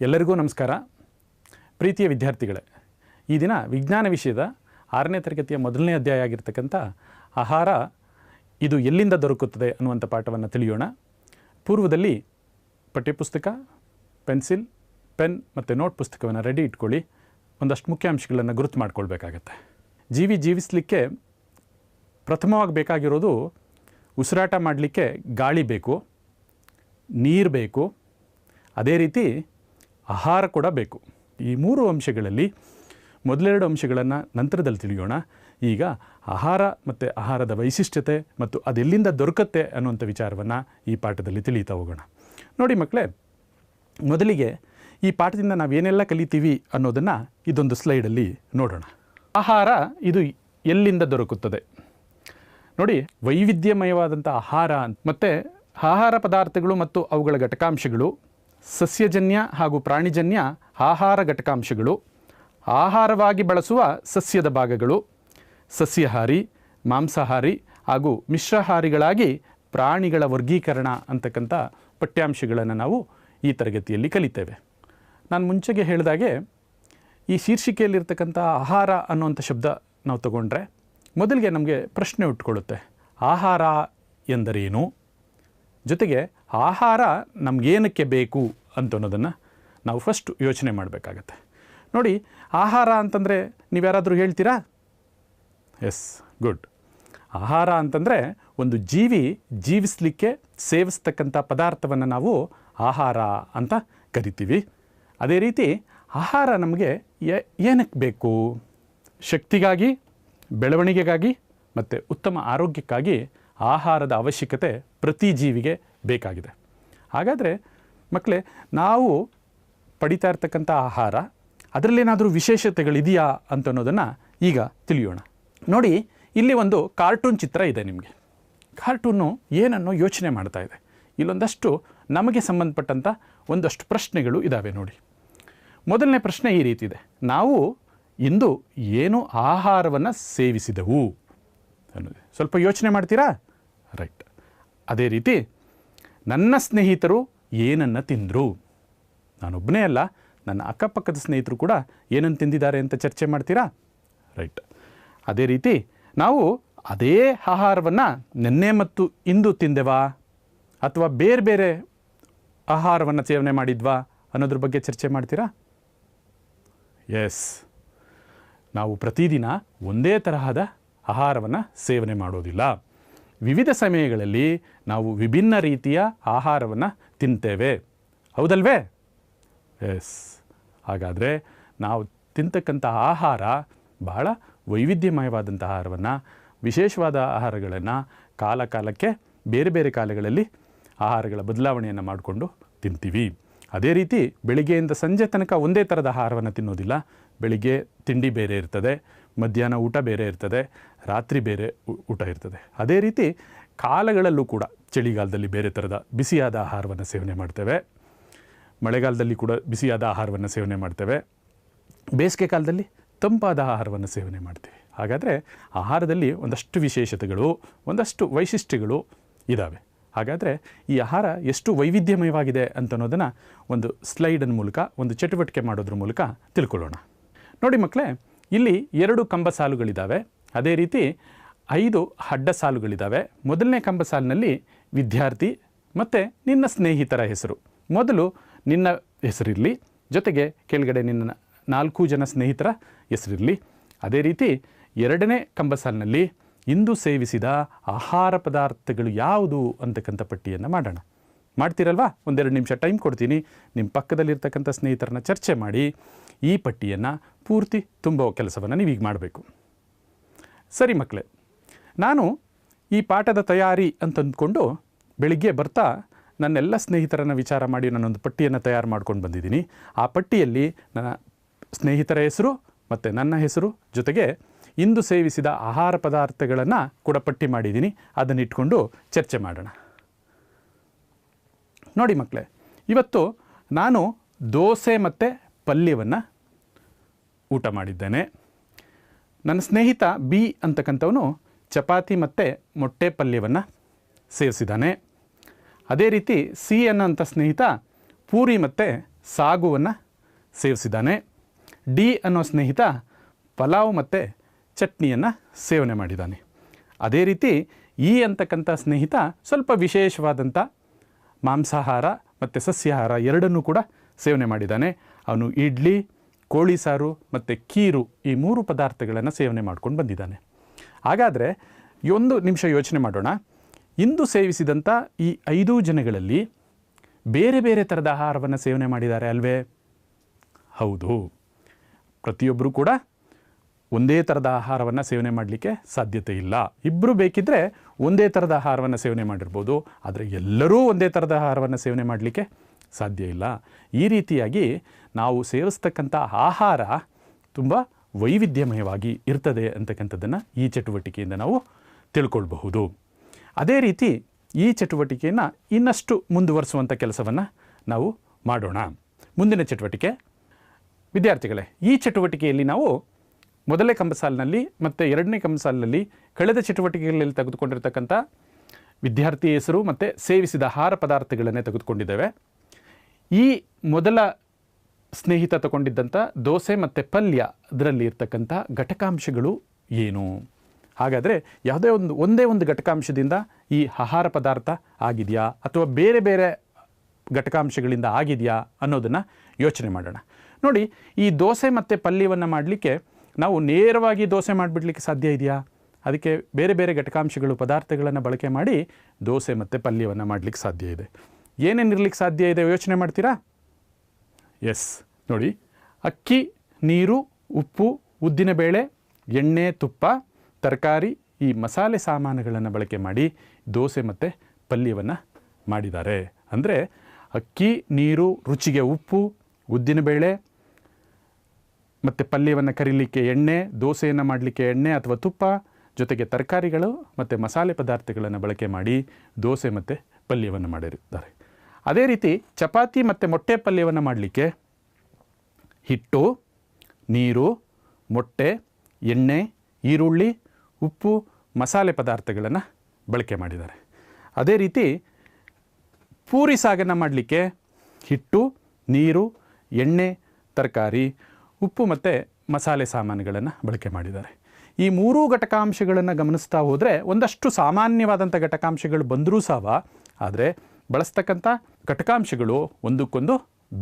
ಎಲ್ಲರಿಗೂ ನಮಸ್ಕಾರ. ಪ್ರೀತಿಯ ವಿದ್ಯಾರ್ಥಿಗಳೇ, ಈ ದಿನ ವಿಜ್ಞಾನ ವಿಷಯದ ಆರನೇ ತರಗತಿಯ ಮೊದಲನೇ ಅಧ್ಯಾಯ ಆಗಿರ್ತಕ್ಕಂಥ ಆಹಾರ ಇದು ಎಲ್ಲಿಂದ ದೊರಕುತ್ತದೆ ಅನ್ನುವಂಥ ಪಾಠವನ್ನು ತಿಳಿಯೋಣ. ಪೂರ್ವದಲ್ಲಿ ಪಠ್ಯಪುಸ್ತಕ, ಪೆನ್ಸಿಲ್, ಪೆನ್ ಮತ್ತು ನೋಟ್ ಪುಸ್ತಕವನ್ನು ರೆಡಿ ಇಟ್ಕೊಳ್ಳಿ. ಒಂದಷ್ಟು ಮುಖ್ಯಾಂಶಗಳನ್ನು ಗುರುತು ಮಾಡ್ಕೊಳ್ಬೇಕಾಗತ್ತೆ. ಜೀವಿ ಜೀವಿಸಲಿಕ್ಕೆ ಪ್ರಥಮವಾಗಿ ಬೇಕಾಗಿರೋದು ಉಸಿರಾಟ ಮಾಡಲಿಕ್ಕೆ ಗಾಳಿ ಬೇಕು, ನೀರು ಬೇಕು. ಅದೇ ರೀತಿ ಆಹಾರ ಕೂಡ ಬೇಕು. ಈ ಮೂರು ಅಂಶಗಳಲ್ಲಿ ಮೊದಲೆರಡು ಅಂಶಗಳನ್ನು ನಂತರದಲ್ಲಿ ತಿಳಿಯೋಣ. ಈಗ ಆಹಾರ ಮತ್ತು ಆಹಾರದ ವೈಶಿಷ್ಟ್ಯತೆ ಮತ್ತು ಅದೆಲ್ಲಿಂದ ದೊರಕತ್ತೆ ಅನ್ನುವಂಥ ವಿಚಾರವನ್ನು ಈ ಪಾಠದಲ್ಲಿ ತಿಳಿಯುತ್ತಾ ಹೋಗೋಣ. ನೋಡಿ ಮಕ್ಕಳೇ ಮೊದಲಿಗೆ ಈ ಪಾಠದಿಂದ ನಾವೇನೆಲ್ಲ ಕಲಿತೀವಿ ಅನ್ನೋದನ್ನು ಇದೊಂದು ಸ್ಲೈಡಲ್ಲಿ ನೋಡೋಣ. ಆಹಾರ ಇದು ಎಲ್ಲಿಂದ ದೊರಕುತ್ತದೆ? ನೋಡಿ ವೈವಿಧ್ಯಮಯವಾದಂಥ ಆಹಾರ ಮತ್ತು ಆಹಾರ ಪದಾರ್ಥಗಳು ಮತ್ತು ಅವುಗಳ ಘಟಕಾಂಶಗಳು ಸಸ್ಯಜನ್ಯ ಹಾಗೂ ಪ್ರಾಣಿಜನ್ಯ ಆಹಾರ ಘಟಕಾಂಶಗಳು. ಆಹಾರವಾಗಿ ಬಳಸುವ ಸಸ್ಯದ ಭಾಗಗಳು. ಸಸ್ಯಹಾರಿ, ಮಾಂಸಾಹಾರಿ ಹಾಗೂ ಮಿಶ್ರಹಾರಿಗಳಾಗಿ ಪ್ರಾಣಿಗಳ ವರ್ಗೀಕರಣ ಅಂತಕ್ಕಂಥ ಪಠ್ಯಾಂಶಗಳನ್ನು ನಾವು ಈ ತರಗತಿಯಲ್ಲಿ ಕಲಿತೇವೆ. ನಾನು ಮುಂಚೆಗೆ ಹೇಳಿದಾಗೆ, ಈ ಶೀರ್ಷಿಕೆಯಲ್ಲಿರ್ತಕ್ಕಂಥ ಆಹಾರ ಅನ್ನುವಂಥ ಶಬ್ದ ನಾವು ತಗೊಂಡ್ರೆ, ಮೊದಲಿಗೆ ನಮಗೆ ಪ್ರಶ್ನೆ ಉಟ್ಕೊಳ್ಳುತ್ತೆ. ಆಹಾರ ಎಂದರೇನು? ಜೊತೆಗೆ ಆಹಾರ ನಮಗೇನಕ್ಕೆ ಬೇಕು ಅಂತ ಅನ್ನೋದನ್ನು ನಾವು ಫಸ್ಟ್ ಯೋಚನೆ ಮಾಡಬೇಕಾಗತ್ತೆ. ನೋಡಿ, ಆಹಾರ ಅಂತಂದರೆ ನೀವ್ಯಾರಾದರೂ ಹೇಳ್ತೀರಾ? ಎಸ್ ಗುಡ್ ಆಹಾರ ಅಂತಂದರೆ ಒಂದು ಜೀವಿ ಜೀವಿಸಲಿಕ್ಕೆ ಸೇವಿಸ್ತಕ್ಕಂಥ ಪದಾರ್ಥವನ್ನು ನಾವು ಆಹಾರ ಅಂತ ಕರಿತೀವಿ. ಅದೇ ರೀತಿ ಆಹಾರ ನಮಗೆ ಏನಕ್ಕೆ ಬೇಕು? ಶಕ್ತಿಗಾಗಿ, ಬೆಳವಣಿಗೆಗಾಗಿ ಮತ್ತು ಉತ್ತಮ ಆರೋಗ್ಯಕ್ಕಾಗಿ ಆಹಾರದ ಅವಶ್ಯಕತೆ ಪ್ರತಿ ಜೀವಿಗೆ ಬೇಕಾಗಿದೆ. ಹಾಗಾದರೆ ಮಕ್ಕಳೇ ನಾವು ಪಡಿತಾ ಇರ್ತಕ್ಕಂಥ ಆಹಾರ, ಅದರಲ್ಲೇನಾದರೂ ವಿಶೇಷತೆಗಳಿದೆಯಾ ಅಂತ ಅನ್ನೋದನ್ನು ಈಗ ತಿಳಿಯೋಣ. ನೋಡಿ, ಇಲ್ಲಿ ಒಂದು ಕಾರ್ಟೂನ್ ಚಿತ್ರ ಇದೆ ನಿಮಗೆ. ಕಾರ್ಟೂನು ಏನನ್ನೋ ಯೋಚನೆ ಮಾಡ್ತಾ ಇದೆ. ಇಲ್ಲೊಂದಷ್ಟು ನಮಗೆ ಸಂಬಂಧಪಟ್ಟಂಥ ಒಂದಷ್ಟು ಪ್ರಶ್ನೆಗಳು ಇದ್ದಾವೆ ನೋಡಿ. ಮೊದಲನೇ ಪ್ರಶ್ನೆ ಈ ರೀತಿ ಇದೆ. ನಾವು ಇಂದು ಏನು ಆಹಾರವನ್ನು ಸೇವಿಸಿದೆವು ಅನ್ನೋದು. ಸ್ವಲ್ಪ ಯೋಚನೆ ಮಾಡ್ತೀರಾ? ರೈಟ್. ಅದೇ ರೀತಿ ನನ್ನ ಸ್ನೇಹಿತರು ಏನನ್ನು ತಿಂದರು? ನಾನೊಬ್ಬನೇ ಅಲ್ಲ, ನನ್ನ ಅಕ್ಕಪಕ್ಕದ ಸ್ನೇಹಿತರು ಕೂಡ ಏನನ್ನು ತಿಂದಿದ್ದಾರೆ ಅಂತ ಚರ್ಚೆ ಮಾಡ್ತೀರಾ? ರೈಟ್. ಅದೇ ರೀತಿ ನಾವು ಅದೇ ಆಹಾರವನ್ನು ನಿನ್ನೆ ಮತ್ತು ಇಂದು ತಿಂದೆವಾ? ಅಥವಾ ಬೇರೆ ಬೇರೆ ಆಹಾರವನ್ನು ಸೇವನೆ ಮಾಡಿದ್ವಾ ಅನ್ನೋದ್ರ ಬಗ್ಗೆ ಚರ್ಚೆ ಮಾಡ್ತೀರಾ? ಎಸ್. ನಾವು ಪ್ರತಿದಿನ ಒಂದೇ ತರಹದ ಆಹಾರವನ್ನು ಸೇವನೆ ಮಾಡೋದಿಲ್ಲ. ವಿವಿಧ ಸಮಯಗಳಲ್ಲಿ ನಾವು ವಿಭಿನ್ನ ರೀತಿಯ ಆಹಾರವನ್ನು ತಿಂತೇವೆ. ಹೌದಲ್ವೇ? ಎಸ್. ಹಾಗಾದರೆ ನಾವು ತಿಂತಕ್ಕಂಥ ಆಹಾರ ಬಹಳ ವೈವಿಧ್ಯಮಯವಾದಂಥ ಆಹಾರವನ್ನು, ವಿಶೇಷವಾದ ಆಹಾರಗಳನ್ನು ಕಾಲ ಕಾಲಕ್ಕೆ ಬೇರೆ ಬೇರೆ ಕಾಲಗಳಲ್ಲಿ ಆಹಾರಗಳ ಬದಲಾವಣೆಯನ್ನು ಮಾಡಿಕೊಂಡು ತಿಂತೀವಿ. ಅದೇ ರೀತಿ ಬೆಳಿಗ್ಗೆಯಿಂದ ಸಂಜೆ ತನಕ ಒಂದೇ ಥರದ ಆಹಾರವನ್ನು ತಿನ್ನೋದಿಲ್ಲ. ಬೆಳಿಗ್ಗೆ ತಿಂಡಿ ಬೇರೆ ಇರ್ತದೆ, ಮಧ್ಯಾಹ್ನ ಊಟ ಬೇರೆ ಇರ್ತದೆ, ರಾತ್ರಿ ಬೇರೆ ಊಟ ಇರ್ತದೆ. ಅದೇ ರೀತಿ ಕಾಲಗಳಲ್ಲೂ ಕೂಡ ಚಳಿಗಾಲದಲ್ಲಿ ಬೇರೆ ಥರದ ಬಿಸಿಯಾದ ಆಹಾರವನ್ನು ಸೇವನೆ ಮಾಡ್ತೇವೆ. ಮಳೆಗಾಲದಲ್ಲಿ ಕೂಡ ಬಿಸಿಯಾದ ಆಹಾರವನ್ನು ಸೇವನೆ ಮಾಡ್ತೇವೆ. ಬೇಸಿಗೆ ಕಾಲದಲ್ಲಿ ತಂಪಾದ ಆಹಾರವನ್ನು ಸೇವನೆ ಮಾಡ್ತೀವಿ. ಹಾಗಾದರೆ ಆಹಾರದಲ್ಲಿ ಒಂದಷ್ಟು ವಿಶೇಷತೆಗಳು, ಒಂದಷ್ಟು ವೈಶಿಷ್ಟ್ಯಗಳು ಇದ್ದಾವೆ ಹಾಗಾದರೆ ಈ ಆಹಾರ ಎಷ್ಟು ವೈವಿಧ್ಯಮಯವಾಗಿದೆ ಅಂತನ್ನೋದನ್ನು ಒಂದು ಸ್ಲೈಡನ್ ಮೂಲಕ, ಒಂದು ಚಟುವಟಿಕೆ ಮಾಡೋದ್ರ ಮೂಲಕ ತಿಳ್ಕೊಳ್ಳೋಣ. ನೋಡಿ ಮಕ್ಕಳೇ, ಇಲ್ಲಿ ಎರಡು ಕಂಬ ಸಾಲುಗಳಿದ್ದಾವೆ. ಅದೇ ರೀತಿ ಐದು ಅಡ್ಡ ಸಾಲುಗಳಿದ್ದಾವೆ. ಮೊದಲನೇ ಕಂಬ ಸಾಲಿನಲ್ಲಿ ವಿದ್ಯಾರ್ಥಿ ಮತ್ತು ನಿನ್ನ ಸ್ನೇಹಿತರ ಹೆಸರು. ಮೊದಲು ನಿನ್ನ ಹೆಸರಿರಲಿ, ಜೊತೆಗೆ ಕೆಳಗಡೆ ನಿನ್ನ ನಾಲ್ಕು ಜನ ಸ್ನೇಹಿತರ ಹೆಸರಿರಲಿ. ಅದೇ ರೀತಿ ಎರಡನೇ ಕಂಬ ಸಾಲಿನಲ್ಲಿ ಇಂದು ಸೇವಿಸಿದ ಆಹಾರ ಪದಾರ್ಥಗಳು ಯಾವುದು ಅಂತಕ್ಕಂಥ ಪಟ್ಟಿಯನ್ನು ಮಾಡೋಣ. ಮಾಡ್ತೀರಲ್ವಾ? ಒಂದೆರಡು ನಿಮಿಷ ಟೈಮ್ ಕೊಡ್ತೀನಿ. ನಿಮ್ಮ ಪಕ್ಕದಲ್ಲಿರ್ತಕ್ಕಂಥ ಸ್ನೇಹಿತರನ್ನ ಚರ್ಚೆ ಮಾಡಿ ಈ ಪಟ್ಟಿಯನ್ನು ಪೂರ್ತಿ ತುಂಬೋ ಕೆಲಸವನ್ನು ನೀವೀಗ ಮಾಡಬೇಕು. ಸರಿ ಮಕ್ಕಳೇ ನಾನು ಈ ಪಾಠದ ತಯಾರಿ ಅಂತ ಅಂದ್ಕೊಂಡು ಬೆಳಿಗ್ಗೆ ಬರ್ತಾ ನನ್ನೆಲ್ಲ ಸ್ನೇಹಿತರನ್ನು ವಿಚಾರ ಮಾಡಿ ನಾನೊಂದು ಪಟ್ಟಿಯನ್ನು ತಯಾರು ಮಾಡ್ಕೊಂಡು ಬಂದಿದ್ದೀನಿ. ಆ ಪಟ್ಟಿಯಲ್ಲಿ ನನ್ನ ಸ್ನೇಹಿತರ ಹೆಸರು ಮತ್ತು ನನ್ನ ಹೆಸರು ಜೊತೆಗೆ ಇಂದು ಸೇವಿಸಿದ ಆಹಾರ ಪದಾರ್ಥಗಳನ್ನು ಕೂಡ ಪಟ್ಟಿ ಮಾಡಿದ್ದೀನಿ. ಅದನ್ನಿಟ್ಕೊಂಡು ಚರ್ಚೆ ಮಾಡೋಣ. ನೋಡಿ ಮಕ್ಕಳೇ, ಇವತ್ತು ನಾನು ದೋಸೆ ಮತ್ತು ಪಲ್ಯವನ್ನು ಊಟ ಮಾಡಿದ್ದೇನೆ. ನನ್ನ ಸ್ನೇಹಿತ ಬಿ ಅಂತಕ್ಕಂಥವನು ಚಪಾತಿ ಮತ್ತು ಮೊಟ್ಟೆ ಪಲ್ಯವನ್ನು ಸೇರಿಸಿದ್ದಾನೆ. ಅದೇ ರೀತಿ ಸಿ ಅನ್ನೋಂಥ ಸ್ನೇಹಿತ ಪೂರಿ ಮತ್ತು ಸಾಗುವನ್ನು ಸೇವಿಸಿದ್ದಾನೆ ಡಿ ಅನ್ನೋ ಸ್ನೇಹಿತ ಪಲಾವ್ ಮತ್ತು ಚಟ್ನಿಯನ್ನು ಸೇವನೆ ಮಾಡಿದ್ದಾನೆ. ಅದೇ ರೀತಿ ಇ ಅಂತಕ್ಕಂಥ ಸ್ನೇಹಿತ ಸ್ವಲ್ಪ ವಿಶೇಷವಾದಂಥ ಮಾಂಸಾಹಾರ ಮತ್ತು ಸಸ್ಯಾಹಾರ ಎರಡನ್ನೂ ಕೂಡ ಸೇವನೆ ಮಾಡಿದ್ದಾನೆ. ಅವನು ಇಡ್ಲಿ, ಕೋಳಿ ಸಾರು ಮತ್ತು ಕೀರು ಈ ಮೂರು ಪದಾರ್ಥಗಳನ್ನು ಸೇವನೆ ಮಾಡ್ಕೊಂಡು ಬಂದಿದ್ದಾನೆ. ಹಾಗಾದರೆ ಒಂದು ನಿಮಿಷ ಯೋಚನೆ ಮಾಡೋಣ. ಇಂದು ಸೇವಿಸಿದಂಥ ಈ ಐದು ಜನಗಳಲ್ಲಿ ಬೇರೆ ಬೇರೆ ಥರದ ಆಹಾರವನ್ನು ಸೇವನೆ ಮಾಡಿದ್ದಾರೆ ಅಲ್ವೇ? ಹೌದು. ಪ್ರತಿಯೊಬ್ಬರೂ ಕೂಡ ಒಂದೇ ಥರದ ಆಹಾರವನ್ನು ಸೇವನೆ ಮಾಡಲಿಕ್ಕೆ ಸಾಧ್ಯತೆ ಇಲ್ಲ. ಇಬ್ಬರು ಬೇಕಿದ್ದರೆ ಒಂದೇ ಥರದ ಆಹಾರವನ್ನು ಸೇವನೆ ಮಾಡಿರ್ಬೋದು, ಆದರೆ ಎಲ್ಲರೂ ಒಂದೇ ಥರದ ಆಹಾರವನ್ನು ಸೇವನೆ ಮಾಡಲಿಕ್ಕೆ ಸಾಧ್ಯ ಇಲ್ಲ. ಈ ರೀತಿಯಾಗಿ ನಾವು ಸೇವಿಸ್ತಕ್ಕಂಥ ಆಹಾರ ತುಂಬ ವೈವಿಧ್ಯಮಯವಾಗಿ ಇರ್ತದೆ ಅಂತಕ್ಕಂಥದ್ದನ್ನು ಈ ಚಟುವಟಿಕೆಯಿಂದ ನಾವು ತಿಳ್ಕೊಳ್ಬಹುದು. ಅದೇ ರೀತಿ ಈ ಚಟುವಟಿಕೆಯನ್ನು ಇನ್ನಷ್ಟು ಮುಂದುವರಿಸುವಂಥ ಕೆಲಸವನ್ನು ನಾವು ಮಾಡೋಣ. ಮುಂದಿನ ಚಟುವಟಿಕೆ. ವಿದ್ಯಾರ್ಥಿಗಳೇ, ಈ ಚಟುವಟಿಕೆಯಲ್ಲಿ ನಾವು ಮೊದಲನೇ ಕಂಬಸಾಲಿನಲ್ಲಿ ಮತ್ತು ಎರಡನೇ ಕಂಬಸಾಲಿನಲ್ಲಿ ಕಳೆದ ಚಟುವಟಿಕೆಗಳಲ್ಲಿ ತೆಗೆದುಕೊಂಡಿರ್ತಕ್ಕಂಥ ವಿದ್ಯಾರ್ಥಿ ಹೆಸರು ಮತ್ತು ಸೇವಿಸಿದ ಆಹಾರ ಪದಾರ್ಥಗಳನ್ನೇ ತೆಗೆದುಕೊಂಡಿದ್ದೇವೆ. ಈ ಮೊದಲ ಸ್ನೇಹಿತ ತಗೊಂಡಿದ್ದಂಥ ದೋಸೆ ಮತ್ತು ಪಲ್ಯ ಅದರಲ್ಲಿ ಇರ್ತಕ್ಕಂಥ ಘಟಕಾಂಶಗಳು ಏನು? ಹಾಗಾದರೆ ಯಾವುದೇ ಒಂದು, ಒಂದೇ ಒಂದು ಘಟಕಾಂಶದಿಂದ ಈ ಆಹಾರ ಪದಾರ್ಥ ಆಗಿದೆಯಾ ಅಥವಾ ಬೇರೆ ಬೇರೆ ಘಟಕಾಂಶಗಳಿಂದ ಆಗಿದೆಯಾ ಅನ್ನೋದನ್ನು ಯೋಚನೆ ಮಾಡೋಣ. ನೋಡಿ, ಈ ದೋಸೆ ಮತ್ತು ಪಲ್ಯವನ್ನು ಮಾಡಲಿಕ್ಕೆ ನಾವು ನೇರವಾಗಿ ದೋಸೆ ಮಾಡಿಬಿಡ್ಲಿಕ್ಕೆ ಸಾಧ್ಯ ಇದೆಯಾ? ಅದಕ್ಕೆ ಬೇರೆ ಬೇರೆ ಘಟಕಾಂಶಗಳು, ಪದಾರ್ಥಗಳನ್ನು ಬಳಕೆ ಮಾಡಿ ದೋಸೆ ಮತ್ತು ಪಲ್ಯವನ್ನು ಮಾಡಲಿಕ್ಕೆ ಸಾಧ್ಯ ಇದೆ. ಏನೇನಿರ್ಲಿಕ್ಕೆ ಸಾಧ್ಯ ಇದೆ ಯೋಚನೆ ಮಾಡ್ತೀರಾ? ಎಸ್ ನೋಡಿ, ಅಕ್ಕಿ, ನೀರು, ಉಪ್ಪು ಉದ್ದಿನಬೇಳೆ ಎಣ್ಣೆ, ತುಪ್ಪ, ತರಕಾರಿ ಈ ಮಸಾಲೆ ಸಾಮಾನುಗಳನ್ನು ಬಳಕೆ ಮಾಡಿ ದೋಸೆ ಮತ್ತು ಪಲ್ಯವನ್ನು ಮಾಡಿದ್ದಾರೆ. ಅಂದರೆ ಅಕ್ಕಿ, ನೀರು, ರುಚಿಗೆ ಉಪ್ಪು ಉದ್ದಿನಬೇಳೆ ಮತ್ತು ಪಲ್ಯವನ್ನು ಕರಿಲಿಕ್ಕೆ ಎಣ್ಣೆ, ದೋಸೆಯನ್ನು ಮಾಡಲಿಕ್ಕೆ ಎಣ್ಣೆ ಅಥವಾ ತುಪ್ಪ, ಜೊತೆಗೆ ತರಕಾರಿಗಳು ಮತ್ತು ಮಸಾಲೆ ಪದಾರ್ಥಗಳನ್ನು ಬಳಕೆ ಮಾಡಿ ದೋಸೆ ಮತ್ತು ಪಲ್ಯವನ್ನು ಮಾಡಿರುತ್ತಾರೆ. ಅದೇ ರೀತಿ ಚಪಾತಿ ಮತ್ತು ಮೊಟ್ಟೆ ಪಲ್ಯವನ್ನು ಮಾಡಲಿಕ್ಕೆ ಹಿಟ್ಟು, ನೀರು, ಮೊಟ್ಟೆ, ಎಣ್ಣೆ, ಈರುಳ್ಳಿ, ಉಪ್ಪು, ಮಸಾಲೆ ಪದಾರ್ಥಗಳನ್ನು ಬಳಕೆ ಮಾಡಿದ್ದಾರೆ. ಅದೇ ರೀತಿ ಪೂರಿ ಸಾಗನ್ನು ಮಾಡಲಿಕ್ಕೆ ಹಿಟ್ಟು, ನೀರು, ಎಣ್ಣೆ, ತರಕಾರಿ ಉಪ್ಪು ಮತ್ತು ಮಸಾಲೆ ಸಾಮಾನುಗಳನ್ನು ಬಳಕೆ ಮಾಡಿದ್ದಾರೆ. ಈ ಮೂರೂ ಘಟಕಾಂಶಗಳನ್ನು ಗಮನಿಸ್ತಾ ಹೋದರೆ ಒಂದಷ್ಟು ಸಾಮಾನ್ಯವಾದಂಥ ಘಟಕಾಂಶಗಳು ಬಂದರೂ ಸಹ ಆದರೆ ಬಳಸ್ತಕ್ಕಂಥ ಘಟಕಾಂಶಗಳು ಒಂದಕ್ಕೊಂದು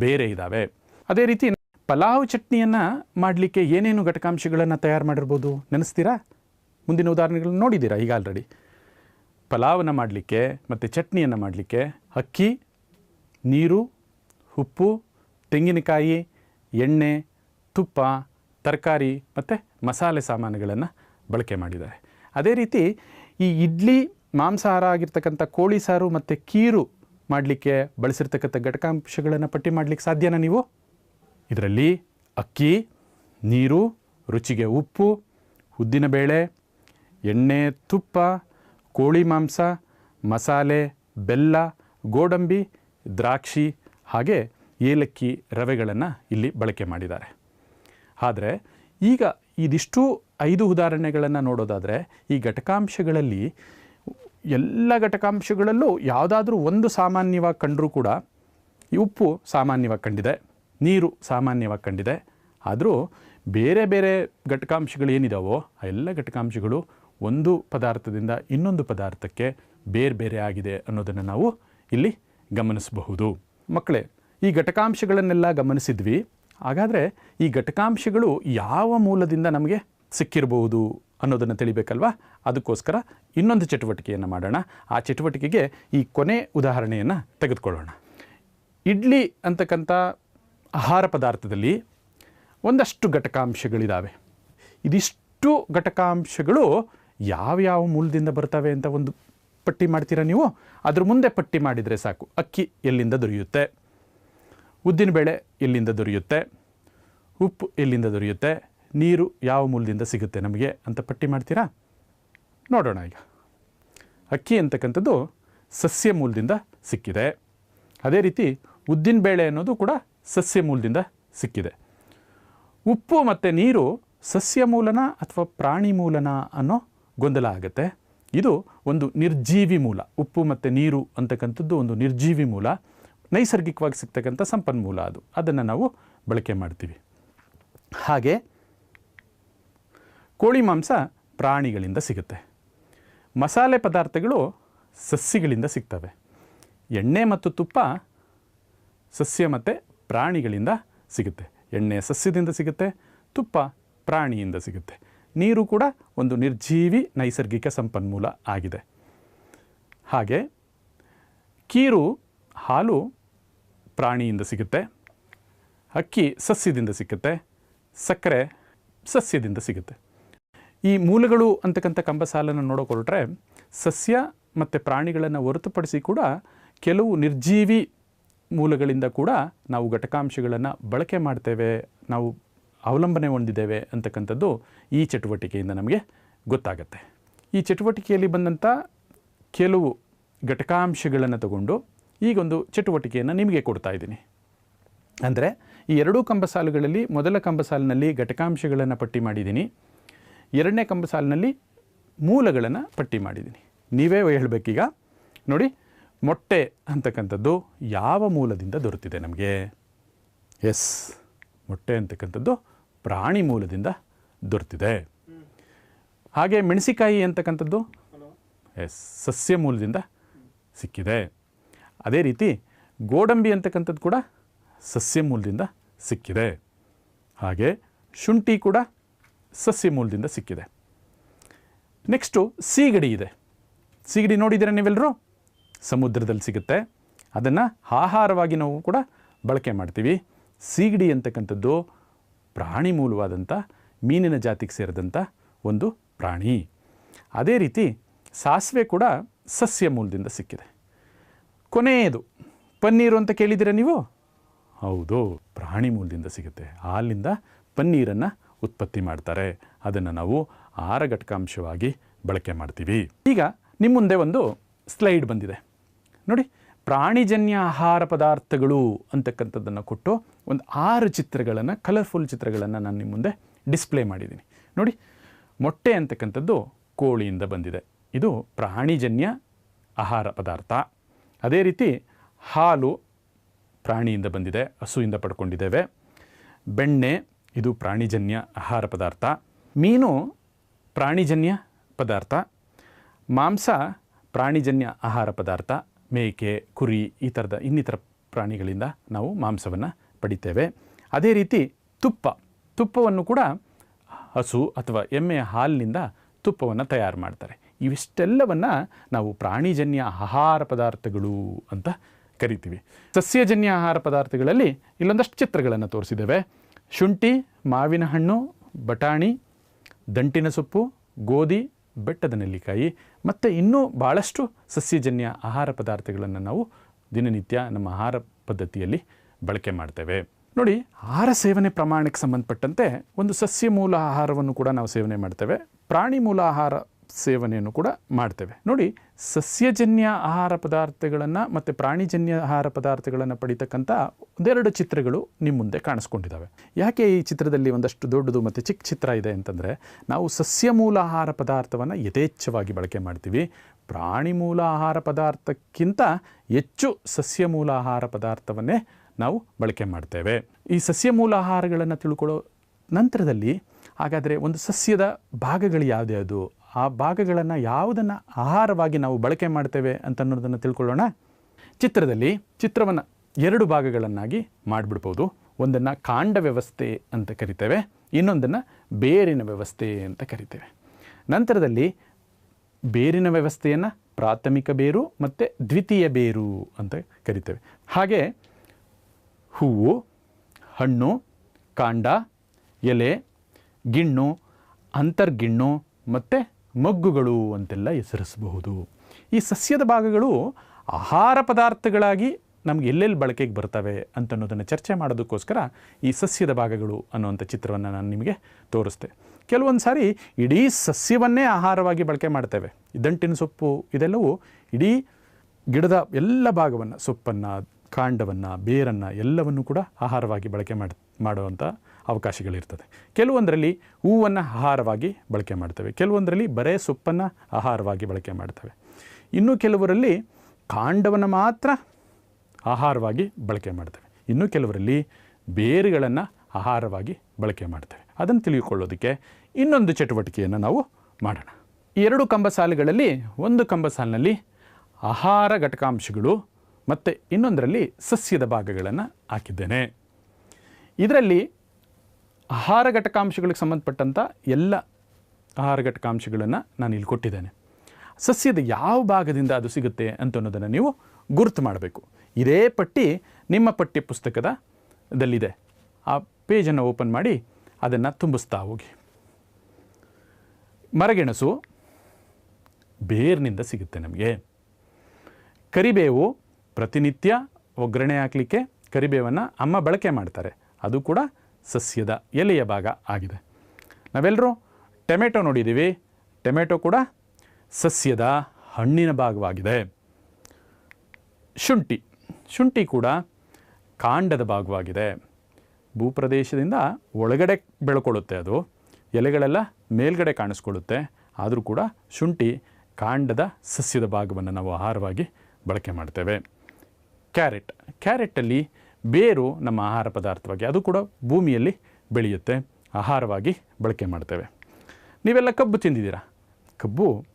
ಬೇರೆ ಇದ್ದಾವೆ ಅದೇ ರೀತಿ ಪಲಾವ್ ಚಟ್ನಿಯನ್ನು ಮಾಡಲಿಕ್ಕೆ ಏನೇನು ಘಟಕಾಂಶಗಳನ್ನು ತಯಾರು ಮಾಡಿರ್ಬೋದು? ನೆನೆಸ್ತೀರಾ? ಮುಂದಿನ ಉದಾಹರಣೆಗಳನ್ನು ನೋಡಿದ್ದೀರಾ? ಈಗ ಆಲ್ರೆಡಿ ಪಲಾವನ್ನು ಮಾಡಲಿಕ್ಕೆ ಮತ್ತು ಚಟ್ನಿಯನ್ನು ಮಾಡಲಿಕ್ಕೆ ಅಕ್ಕಿ, ನೀರು, ಉಪ್ಪು, ತೆಂಗಿನಕಾಯಿ, ಎಣ್ಣೆ ತುಪ್ಪ, ತರಕಾರಿ ಮತ್ತು ಮಸಾಲೆ ಸಾಮಾನುಗಳನ್ನು ಬಳಕೆ ಮಾಡಿದ್ದಾರೆ. ಅದೇ ರೀತಿ ಈ ಇಡ್ಲಿ ಮಾಂಸಾಹಾರ ಆಗಿರ್ತಕ್ಕಂಥ ಕೋಳಿ ಸಾರು ಮತ್ತು ಕೀರು ಮಾಡಲಿಕ್ಕೆ ಬಳಸಿರ್ತಕ್ಕಂಥ ಘಟಕಾಂಶಗಳನ್ನು ಪಟ್ಟಿ ಮಾಡಲಿಕ್ಕೆ ಸಾಧ್ಯನಾ ನೀವು? ಇದರಲ್ಲಿ ಅಕ್ಕಿ, ನೀರು, ರುಚಿಗೆ ಉಪ್ಪು ಉದ್ದಿನಬೇಳೆ ಎಣ್ಣೆ, ತುಪ್ಪ, ಕೋಳಿ ಮಾಂಸ, ಮಸಾಲೆ, ಬೆಲ್ಲ, ಗೋಡಂಬಿ, ದ್ರಾಕ್ಷಿ ಹಾಗೆ ಏಲಕ್ಕಿ ರವೆಗಳನ್ನು ಇಲ್ಲಿ ಬಳಕೆ ಮಾಡಿದ್ದಾರೆ. ಆದರೆ ಈಗ ಇದಿಷ್ಟು ಐದು ಉದಾಹರಣೆಗಳನ್ನು ನೋಡೋದಾದರೆ ಈ ಘಟಕಾಂಶಗಳಲ್ಲಿ ಎಲ್ಲ ಘಟಕಾಂಶಗಳಲ್ಲೂ ಯಾವುದಾದ್ರೂ ಒಂದು ಸಾಮಾನ್ಯವಾಗಿ ಕಂಡರೂ ಕೂಡ ಈ ಉಪ್ಪು ಸಾಮಾನ್ಯವಾಗಿ ಕಂಡಿದೆ, ನೀರು ಸಾಮಾನ್ಯವಾಗಿ ಕಂಡಿದೆ. ಆದರೂ ಬೇರೆ ಬೇರೆ ಘಟಕಾಂಶಗಳು ಏನಿದಾವೋ ಆ ಎಲ್ಲ ಘಟಕಾಂಶಗಳು ಒಂದು ಪದಾರ್ಥದಿಂದ ಇನ್ನೊಂದು ಪದಾರ್ಥಕ್ಕೆ ಬೇರೆ ಬೇರೆ ಆಗಿದೆ ಅನ್ನೋದನ್ನು ನಾವು ಇಲ್ಲಿ ಗಮನಿಸಬಹುದು. ಮಕ್ಕಳೇ, ಈ ಘಟಕಾಂಶಗಳನ್ನೆಲ್ಲ ಗಮನಿಸಿದ್ವಿ. ಹಾಗಾದರೆ ಈ ಘಟಕಾಂಶಗಳು ಯಾವ ಮೂಲದಿಂದ ನಮಗೆ ಸಿಕ್ಕಿರಬಹುದು ಅನ್ನೋದನ್ನು ತಿಳಿಬೇಕಲ್ವಾ? ಅದಕ್ಕೋಸ್ಕರ ಇನ್ನೊಂದು ಚಟುವಟಿಕೆಯನ್ನು ಮಾಡೋಣ. ಆ ಚಟುವಟಿಕೆಗೆ ಈ ಕೊನೆ ಉದಾಹರಣೆಯನ್ನು ತೆಗೆದುಕೊಳ್ಳೋಣ. ಇಡ್ಲಿ ಅಂತಕ್ಕಂಥ ಆಹಾರ ಪದಾರ್ಥದಲ್ಲಿ ಒಂದಷ್ಟು ಘಟಕಾಂಶಗಳಿದ್ದಾವೆ ಇದಿಷ್ಟು ಘಟಕಾಂಶಗಳು ಯಾವ್ಯಾವ ಮೂಲದಿಂದ ಬರ್ತವೆ ಅಂತ ಒಂದು ಪಟ್ಟಿ ಮಾಡ್ತೀರಾ ನೀವು? ಅದ್ರ ಮುಂದೆ ಪಟ್ಟಿ ಮಾಡಿದರೆ ಸಾಕು. ಅಕ್ಕಿ ಎಲ್ಲಿಂದ ದೊರೆಯುತ್ತೆ? ಉದ್ದಿನಬೇಳೆ ಎಲ್ಲಿಂದ ದೊರೆಯುತ್ತೆ? ಉಪ್ಪು ಎಲ್ಲಿಂದ ದೊರೆಯುತ್ತೆ? ನೀರು ಯಾವ ಮೂಲದಿಂದ ಸಿಗುತ್ತೆ ನಮಗೆ ಅಂತ ಪಟ್ಟಿ ಮಾಡ್ತೀರಾ? ನೋಡೋಣ ಈಗ. ಅಕ್ಕಿ ಅಂತಕ್ಕಂಥದ್ದು ಸಸ್ಯ ಮೂಲದಿಂದ ಸಿಕ್ಕಿದೆ. ಅದೇ ರೀತಿ ಉದ್ದಿನ ಬೇಳೆ ಅನ್ನೋದು ಕೂಡ ಸಸ್ಯ ಮೂಲದಿಂದ ಸಿಕ್ಕಿದೆ. ಉಪ್ಪು ಮತ್ತು ನೀರು ಸಸ್ಯ ಮೂಲನ ಅಥವಾ ಪ್ರಾಣಿ ಮೂಲನ ಅನ್ನೋ ಗೊಂದಲ ಆಗುತ್ತೆ. ಇದು ಒಂದು ನಿರ್ಜೀವಿ ಮೂಲ. ಉಪ್ಪು ಮತ್ತು ನೀರು ಅಂತಕ್ಕಂಥದ್ದು ಒಂದು ನಿರ್ಜೀವಿ ಮೂಲ. ನೈಸರ್ಗಿಕವಾಗಿ ಸಿಗ್ತಕ್ಕಂಥ ಸಂಪನ್ಮೂಲ ಅದು. ಅದನ್ನು ನಾವು ಬಳಕೆ ಮಾಡ್ತೀವಿ. ಹಾಗೆ ಕೋಳಿ ಮಾಂಸ ಪ್ರಾಣಿಗಳಿಂದ ಸಿಗುತ್ತೆ. ಮಸಾಲೆ ಪದಾರ್ಥಗಳು ಸಸ್ಯಗಳಿಂದ ಸಿಗ್ತವೆ. ಎಣ್ಣೆ ಮತ್ತು ತುಪ್ಪ ಸಸ್ಯ ಮತ್ತು ಪ್ರಾಣಿಗಳಿಂದ ಸಿಗುತ್ತೆ. ಎಣ್ಣೆ ಸಸ್ಯದಿಂದ ಸಿಗುತ್ತೆ, ತುಪ್ಪ ಪ್ರಾಣಿಯಿಂದ ಸಿಗುತ್ತೆ. ನೀರು ಕೂಡ ಒಂದು ನಿರ್ಜೀವಿ ನೈಸರ್ಗಿಕ ಸಂಪನ್ಮೂಲ ಆಗಿದೆ. ಹಾಗೆ ಕೀರು, ಹಾಲು ಪ್ರಾಣಿಯಿಂದ ಸಿಗುತ್ತೆ. ಅಕ್ಕಿ ಸಸ್ಯದಿಂದ ಸಿಗುತ್ತೆ. ಸಕ್ಕರೆ ಸಸ್ಯದಿಂದ ಸಿಗುತ್ತೆ. ಈ ಮೂಲಗಳು ಅಂತಕ್ಕಂಥ ಕಂಬಸಾಲನ್ನು ನೋಡೋಕೆ ಹೊರಟ್ರೆ ಸಸ್ಯ ಮತ್ತು ಪ್ರಾಣಿಗಳನ್ನು ಹೊರತುಪಡಿಸಿ ಕೂಡ ಕೆಲವು ನಿರ್ಜೀವಿ ಮೂಲಗಳಿಂದ ಕೂಡ ನಾವು ಘಟಕಾಂಶಗಳನ್ನು ಬಳಕೆ ಮಾಡ್ತೇವೆ. ನಾವು ಅವಲಂಬನೆ ಹೊಂದಿದ್ದೇವೆ ಅಂತಕ್ಕಂಥದ್ದು ಈ ಚಟುವಟಿಕೆಯಿಂದ ನಮಗೆ ಗೊತ್ತಾಗತ್ತೆ. ಈ ಚಟುವಟಿಕೆಯಲ್ಲಿ ಬಂದಂಥ ಕೆಲವು ಘಟಕಾಂಶಗಳನ್ನು ತಗೊಂಡು ಈಗೊಂದು ಚಟುವಟಿಕೆಯನ್ನು ನಿಮಗೆ ಕೊಡ್ತಾ ಇದ್ದೀನಿ. ಅಂದರೆ ಈ ಎರಡೂ ಕಂಬಸಾಲುಗಳಲ್ಲಿ ಮೊದಲ ಕಂಬಸಾಲಿನಲ್ಲಿ ಘಟಕಾಂಶಗಳನ್ನು ಪಟ್ಟಿ ಮಾಡಿದ್ದೀನಿ. ಎರಡನೇ ಕಂಬಸಾಲಿನಲ್ಲಿ ಮೂಲಗಳನ್ನು ಪಟ್ಟಿ ಮಾಡಿದ್ದೀನಿ. ನೀವೇ ಹೇಳಬೇಕೀಗ. ನೋಡಿ, ಮೊಟ್ಟೆ ಅಂತಕ್ಕಂಥದ್ದು ಯಾವ ಮೂಲದಿಂದ ದೊರೆತಿದೆ ನಮಗೆ? ಎಸ್, ಮೊಟ್ಟೆ ಅಂತಕ್ಕಂಥದ್ದು ಪ್ರಾಣಿ ಮೂಲದಿಂದ ದೊರೆತಿದೆ. ಹಾಗೆ ಮೆಣಸಿಕಾಯಿ ಅಂತಕ್ಕಂಥದ್ದು? ಎಸ್, ಸಸ್ಯ ಮೂಲದಿಂದ ಸಿಕ್ಕಿದೆ. ಅದೇ ರೀತಿ ಗೋಡಂಬಿ ಅಂತಕ್ಕಂಥದ್ದು ಕೂಡ ಸಸ್ಯ ಮೂಲದಿಂದ ಸಿಕ್ಕಿದೆ. ಹಾಗೆ ಶುಂಠಿ ಕೂಡ ಸಸ್ಯ ಮೂಲದಿಂದ ಸಿಕ್ಕಿದೆ. ನೆಕ್ಸ್ಟು ಸೀಗಡಿ ಇದೆ. ಸೀಗಡಿ ನೋಡಿದ್ದೀರಾ ನೀವೆಲ್ಲರೂ ಸಮುದ್ರದಲ್ಲಿ ಸಿಗುತ್ತೆ. ಅದನ್ನು ಆಹಾರವಾಗಿ ನಾವು ಕೂಡ ಬಳಕೆ ಮಾಡ್ತೀವಿ. ಸೀಗಡಿ ಅಂತಕ್ಕಂಥದ್ದು ಪ್ರಾಣಿ ಮೂಲವಾದಂಥ ಮೀನಿನ ಜಾತಿಗೆ ಸೇರಿದಂಥ ಒಂದು ಪ್ರಾಣಿ. ಅದೇ ರೀತಿ ಸಾಸಿವೆ ಕೂಡ ಸಸ್ಯ ಮೂಲದಿಂದ ಸಿಕ್ಕಿದೆ. ಕೊನೆಯದು. ಪನ್ನೀರು ಅಂತ ಕೇಳಿದ್ದೀರಾ ನೀವು? ಹೌದು, ಪ್ರಾಣಿ ಮೂಲದಿಂದ ಸಿಗುತ್ತೆ. ಹಾಲಿಂದ ಪನ್ನೀರನ್ನು ಉತ್ಪತ್ತಿ ಮಾಡ್ತಾರೆ. ಅದನ್ನು ನಾವು ಆಹಾರ ಘಟಕಾಂಶವಾಗಿ ಬಳಕೆ ಮಾಡ್ತೀವಿ. ಈಗ ನಿಮ್ಮ ಮುಂದೆ ಒಂದು ಸ್ಲೈಡ್ ಬಂದಿದೆ. ನೋಡಿ, ಪ್ರಾಣಿಜನ್ಯ ಆಹಾರ ಪದಾರ್ಥಗಳು ಅಂತಕ್ಕಂಥದ್ದನ್ನು ಕೊಟ್ಟು ಒಂದು ಆರು ಚಿತ್ರಗಳನ್ನು ಕಲರ್ಫುಲ್ ಚಿತ್ರಗಳನ್ನು ನಾನು ನಿಮ್ಮ ಮುಂದೆ ಡಿಸ್ಪ್ಲೇ ಮಾಡಿದ್ದೀನಿ ನೋಡಿ, ಮೊಟ್ಟೆ ಅಂತಕ್ಕಂಥದ್ದು ಕೋಳಿಯಿಂದ ಬಂದಿದೆ. ಇದು ಪ್ರಾಣಿಜನ್ಯ ಆಹಾರ ಪದಾರ್ಥ. ಅದೇ ರೀತಿ ಹಾಲು ಪ್ರಾಣಿಯಿಂದ ಬಂದಿದೆ, ಹಸುವಿಂದ ಪಡ್ಕೊಂಡಿದ್ದೇವೆ. ಬೆಣ್ಣೆ, ಇದು ಪ್ರಾಣಿಜನ್ಯ ಆಹಾರ ಪದಾರ್ಥ. ಮೀನು, ಪ್ರಾಣಿಜನ್ಯ ಪದಾರ್ಥ. ಮಾಂಸ, ಪ್ರಾಣಿಜನ್ಯ ಆಹಾರ ಪದಾರ್ಥ. ಮೇಕೆ, ಕುರಿ, ಈ ಥರದ ಇನ್ನಿತರ ಪ್ರಾಣಿಗಳಿಂದ ನಾವು ಮಾಂಸವನ್ನು ಪಡಿತೇವೆ. ಅದೇ ರೀತಿ ತುಪ್ಪ. ತುಪ್ಪವನ್ನು ಕೂಡ ಹಸು ಅಥವಾ ಎಮ್ಮೆಯ ಹಾಲಿನಿಂದ ತುಪ್ಪವನ್ನು ತಯಾರು ಮಾಡ್ತಾರೆ. ಇವಿಷ್ಟೆಲ್ಲವನ್ನು ನಾವು ಪ್ರಾಣಿಜನ್ಯ ಆಹಾರ ಪದಾರ್ಥಗಳು ಅಂತ ಕರಿತೀವಿ. ಸಸ್ಯಜನ್ಯ ಆಹಾರ ಪದಾರ್ಥಗಳಲ್ಲಿ ಇಲ್ಲೊಂದಷ್ಟು ಚಿತ್ರಗಳನ್ನು ತೋರಿಸಿದ್ದೇವೆ. ಶುಂಠಿ, ಮಾವಿನ ಹಣ್ಣು, ಬಟಾಣಿ, ದಂಟಿನ ಸೊಪ್ಪು, ಗೋಧಿ, ಬೆಟ್ಟದ ನೆಲ್ಲಿಕಾಯಿ ಮತ್ತು ಇನ್ನೂ ಭಾಳಷ್ಟು ಸಸ್ಯಜನ್ಯ ಆಹಾರ ಪದಾರ್ಥಗಳನ್ನು ನಾವು ದಿನನಿತ್ಯ ನಮ್ಮ ಆಹಾರ ಪದ್ಧತಿಯಲ್ಲಿ ಬಳಕೆ ಮಾಡ್ತೇವೆ. ನೋಡಿ, ಆಹಾರ ಸೇವನೆ ಪ್ರಮಾಣಕ್ಕೆ ಸಂಬಂಧಪಟ್ಟಂತೆ ಒಂದು ಸಸ್ಯ ಮೂಲ ಆಹಾರವನ್ನು ಕೂಡ ನಾವು ಸೇವನೆ ಮಾಡ್ತೇವೆ. ಪ್ರಾಣಿ ಮೂಲ ಆಹಾರ ಸೇವನೆಯನ್ನು ಕೂಡ ಮಾಡ್ತೇವೆ. ನೋಡಿ, ಸಸ್ಯಜನ್ಯ ಆಹಾರ ಪದಾರ್ಥಗಳನ್ನು ಮತ್ತು ಪ್ರಾಣಿಜನ್ಯ ಆಹಾರ ಪದಾರ್ಥಗಳನ್ನು ಪಡಿತಕ್ಕಂಥ ಒಂದೆರಡು ಚಿತ್ರಗಳು ನಿಮ್ಮ ಮುಂದೆ ಕಾಣಿಸ್ಕೊಂಡಿದ್ದಾವೆ ಯಾಕೆ ಈ ಚಿತ್ರದಲ್ಲಿ ಒಂದಷ್ಟು ದೊಡ್ಡದು ಮತ್ತು ಚಿಕ್ಕ ಚಿತ್ರ ಇದೆ ಅಂತಂದರೆ, ನಾವು ಸಸ್ಯ ಮೂಲ ಆಹಾರ ಪದಾರ್ಥವನ್ನು ಯಥೇಚ್ಛವಾಗಿ ಬಳಕೆ ಮಾಡ್ತೀವಿ. ಪ್ರಾಣಿ ಮೂಲ ಆಹಾರ ಪದಾರ್ಥಕ್ಕಿಂತ ಹೆಚ್ಚು ಸಸ್ಯ ಮೂಲ ಆಹಾರ ಪದಾರ್ಥವನ್ನೇ ನಾವು ಬಳಕೆ ಮಾಡ್ತೇವೆ. ಈ ಸಸ್ಯ ಮೂಲ ಆಹಾರಗಳನ್ನು ತಿಳ್ಕೊಳ್ಳೋ ನಂತರದಲ್ಲಿ ಹಾಗಾದರೆ ಒಂದು ಸಸ್ಯದ ಭಾಗಗಳು ಯಾವ್ದ್ಯಾವುದು? ಆ ಭಾಗಗಳನ್ನು ಯಾವುದನ್ನು ಆಹಾರವಾಗಿ ನಾವು ಬಳಕೆ ಮಾಡ್ತೇವೆ ಅಂತ ಅನ್ನೋದನ್ನು ತಿಳ್ಕೊಳ್ಳೋಣ. ಚಿತ್ರದಲ್ಲಿ ಚಿತ್ರವನ್ನು ಎರಡು ಭಾಗಗಳನ್ನಾಗಿ ಮಾಡಿಬಿಡ್ಬೋದು. ಒಂದನ್ನು ಕಾಂಡ ವ್ಯವಸ್ಥೆ ಅಂತ ಕರಿತೇವೆ, ಇನ್ನೊಂದನ್ನು ಬೇರಿನ ವ್ಯವಸ್ಥೆ ಅಂತ ಕರಿತೇವೆ. ನಂತರದಲ್ಲಿ ಬೇರಿನ ವ್ಯವಸ್ಥೆಯನ್ನು ಪ್ರಾಥಮಿಕ ಬೇರು ಮತ್ತು ದ್ವಿತೀಯ ಬೇರು ಅಂತ ಕರಿತೇವೆ. ಹಾಗೆ ಹೂವು, ಹಣ್ಣು, ಕಾಂಡ, ಎಲೆ, ಗಿಣ್ಣು, ಅಂತರ್ಗಿಣ್ಣು ಮತ್ತು ಮಗ್ಗುಗಳು ಅಂತೆಲ್ಲ ಹೆಸರಿಸಬಹುದು. ಈ ಸಸ್ಯದ ಭಾಗಗಳು ಆಹಾರ ಪದಾರ್ಥಗಳಾಗಿ ನಮ್ಗೆ ಎಲ್ಲೆಲ್ಲಿ ಬಳಕೆಗೆ ಬರ್ತವೆ ಅಂತ ಅನ್ನೋದನ್ನು ಚರ್ಚೆ ಮಾಡೋದಕ್ಕೋಸ್ಕರ ಈ ಸಸ್ಯದ ಭಾಗಗಳು ಅನ್ನುವಂಥ ಚಿತ್ರವನ್ನು ನಾನು ನಿಮಗೆ ತೋರಿಸ್ತೆ. ಕೆಲವೊಂದು ಸಾರಿ ಇಡೀ ಸಸ್ಯವನ್ನೇ ಆಹಾರವಾಗಿ ಬಳಕೆ ಮಾಡ್ತೇವೆ. ದಂಟಿನ ಸೊಪ್ಪು ಇದೆಲ್ಲವೂ ಇಡೀ ಗಿಡದ ಎಲ್ಲ ಭಾಗವನ್ನು, ಸೊಪ್ಪನ್ನು, ಕಾಂಡವನ್ನು, ಬೇರನ್ನು ಎಲ್ಲವನ್ನು ಕೂಡ ಆಹಾರವಾಗಿ ಬಳಕೆ ಮಾಡಿ, ಮಾಡುವಂಥ ಅವಕಾಶಗಳಿರ್ತದೆ. ಕೆಲವೊಂದರಲ್ಲಿ ಹೂವನ್ನು ಆಹಾರವಾಗಿ ಬಳಕೆ ಮಾಡ್ತೇವೆ. ಕೆಲವೊಂದರಲ್ಲಿ ಬರೇ ಸೊಪ್ಪನ್ನು ಆಹಾರವಾಗಿ ಬಳಕೆ ಮಾಡ್ತವೆ. ಇನ್ನು ಕೆಲವರಲ್ಲಿ ಕಾಂಡವನ್ನು ಮಾತ್ರ ಆಹಾರವಾಗಿ ಬಳಕೆ ಮಾಡ್ತವೆ. ಇನ್ನು ಕೆಲವರಲ್ಲಿ ಬೇರುಗಳನ್ನು ಆಹಾರವಾಗಿ ಬಳಕೆ ಮಾಡ್ತೇವೆ. ಅದನ್ನು ತಿಳಿದುಕೊಳ್ಳೋದಕ್ಕೆ ಇನ್ನೊಂದು ಚಟುವಟಿಕೆಯನ್ನು ನಾವು ಮಾಡೋಣ. ಎರಡು ಕಂಬ ಸಾಲುಗಳಲ್ಲಿ ಒಂದು ಕಂಬಸಾಲಿನಲ್ಲಿ ಆಹಾರ ಘಟಕಾಂಶಗಳು ಮತ್ತು ಇನ್ನೊಂದರಲ್ಲಿ ಸಸ್ಯದ ಭಾಗಗಳನ್ನು ಹಾಕಿದ್ದೇನೆ. ಇದರಲ್ಲಿ ಆಹಾರ ಘಟಕಾಂಶಗಳಿಗೆ ಸಂಬಂಧಪಟ್ಟಂಥ ಎಲ್ಲ ಆಹಾರ ಘಟಕಾಂಶಗಳನ್ನು ನಾನು ಇಲ್ಲಿ ಕೊಟ್ಟಿದ್ದೇನೆ. ಸಸ್ಯದ ಯಾವ ಭಾಗದಿಂದ ಅದು ಸಿಗುತ್ತೆ ಅಂತ ಅನ್ನೋದನ್ನು ನೀವು ಗುರುತು ಮಾಡಬೇಕು. ಇದೇ ಪಟ್ಟಿ ನಿಮ್ಮ ಪಠ್ಯ ಪುಸ್ತಕದಲ್ಲಿದೆ ಆ ಪೇಜನ್ನು ಓಪನ್ ಮಾಡಿ ಅದನ್ನು ತುಂಬಿಸ್ತಾ ಹೋಗಿ. ಮರಗೆಣಸು ಬೇರಿನಿಂದ ಸಿಗುತ್ತೆ ನಮಗೆ. ಕರಿಬೇವು ಪ್ರತಿನಿತ್ಯ ಒಗ್ಗರಣೆ ಹಾಕಲಿಕ್ಕೆ ಕರಿಬೇವನ್ನು ಅಮ್ಮ ಬಳಕೆ ಮಾಡ್ತಾರೆ. ಅದು ಕೂಡ ಸಸ್ಯದ ಎಲೆಯ ಭಾಗ ಆಗಿದೆ. ನಾವೆಲ್ಲರೂ ಟೊಮೆಟೊ ನೋಡಿದ್ದೀವಿ. ಟೊಮೆಟೊ ಕೂಡ ಸಸ್ಯದ ಹಣ್ಣಿನ ಭಾಗವಾಗಿದೆ. ಶುಂಠಿ. ಶುಂಠಿ ಕೂಡ ಕಾಂಡದ ಭಾಗವಾಗಿದೆ. ಭೂಪ್ರದೇಶದಿಂದ ಒಳಗಡೆ ಬೆಳ್ಕೊಳ್ಳುತ್ತೆ ಅದು. ಎಲೆಗಳೆಲ್ಲ ಮೇಲ್ಗಡೆ ಕಾಣಿಸ್ಕೊಳ್ಳುತ್ತೆ. ಆದರೂ ಕೂಡ ಶುಂಠಿ ಕಾಂಡದ ಸಸ್ಯದ ಭಾಗವನ್ನು ನಾವು ಆಹಾರವಾಗಿ ಬಳಕೆ ಮಾಡ್ತೇವೆ. ಕ್ಯಾರೆಟ್. ಕ್ಯಾರೆಟಲ್ಲಿ ಬೇರು ನಮ್ಮ ಆಹಾರ ಪದಾರ್ಥವಾಗಿ ಅದು ಕೂಡ ಭೂಮಿಯಲ್ಲಿ ಬೆಳೆಯುತ್ತೆ. ಆಹಾರವಾಗಿ ಬಳಕೆ ಮಾಡ್ತೇವೆ. ನೀವೆಲ್ಲ ಕಬ್ಬು ತಿಂದಿದ್ದೀರಾ? ಕಬ್ಬು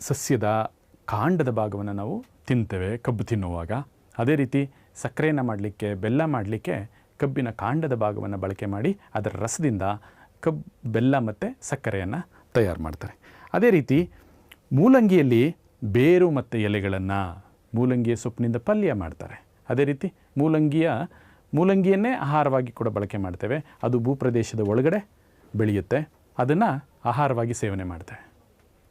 ಸಸ್ಯದ ಕಾಂಡದ ಭಾಗವನ್ನು ನಾವು ತಿಂತೇವೆ ಕಬ್ಬು ತಿನ್ನುವಾಗ. ಅದೇ ರೀತಿ ಸಕ್ಕರೆಯನ್ನು ಮಾಡಲಿಕ್ಕೆ, ಬೆಲ್ಲ ಮಾಡಲಿಕ್ಕೆ ಕಬ್ಬಿನ ಕಾಂಡದ ಭಾಗವನ್ನು ಬಳಕೆ ಮಾಡಿ ಅದರ ರಸದಿಂದ ಕಬ್ಬು ಬೆಲ್ಲ ಮತ್ತು ಸಕ್ಕರೆಯನ್ನು ತಯಾರು ಮಾಡ್ತಾರೆ. ಅದೇ ರೀತಿ ಮೂಲಂಗಿಯಲ್ಲಿ ಬೇರು ಮತ್ತು ಎಲೆಗಳನ್ನು ಮೂಲಂಗಿಯ ಸೊಪ್ಪಿನಿಂದ ಪಲ್ಯ ಮಾಡ್ತಾರೆ. ಅದೇ ರೀತಿ ಮೂಲಂಗಿಯ, ಮೂಲಂಗಿಯನ್ನೇ ಆಹಾರವಾಗಿ ಕೂಡ ಬಳಕೆ ಮಾಡ್ತೇವೆ. ಅದು ಭೂಪ್ರದೇಶದ ಒಳಗಡೆ ಬೆಳೆಯುತ್ತೆ. ಅದನ್ನು ಆಹಾರವಾಗಿ ಸೇವನೆ ಮಾಡ್ತೇವೆ.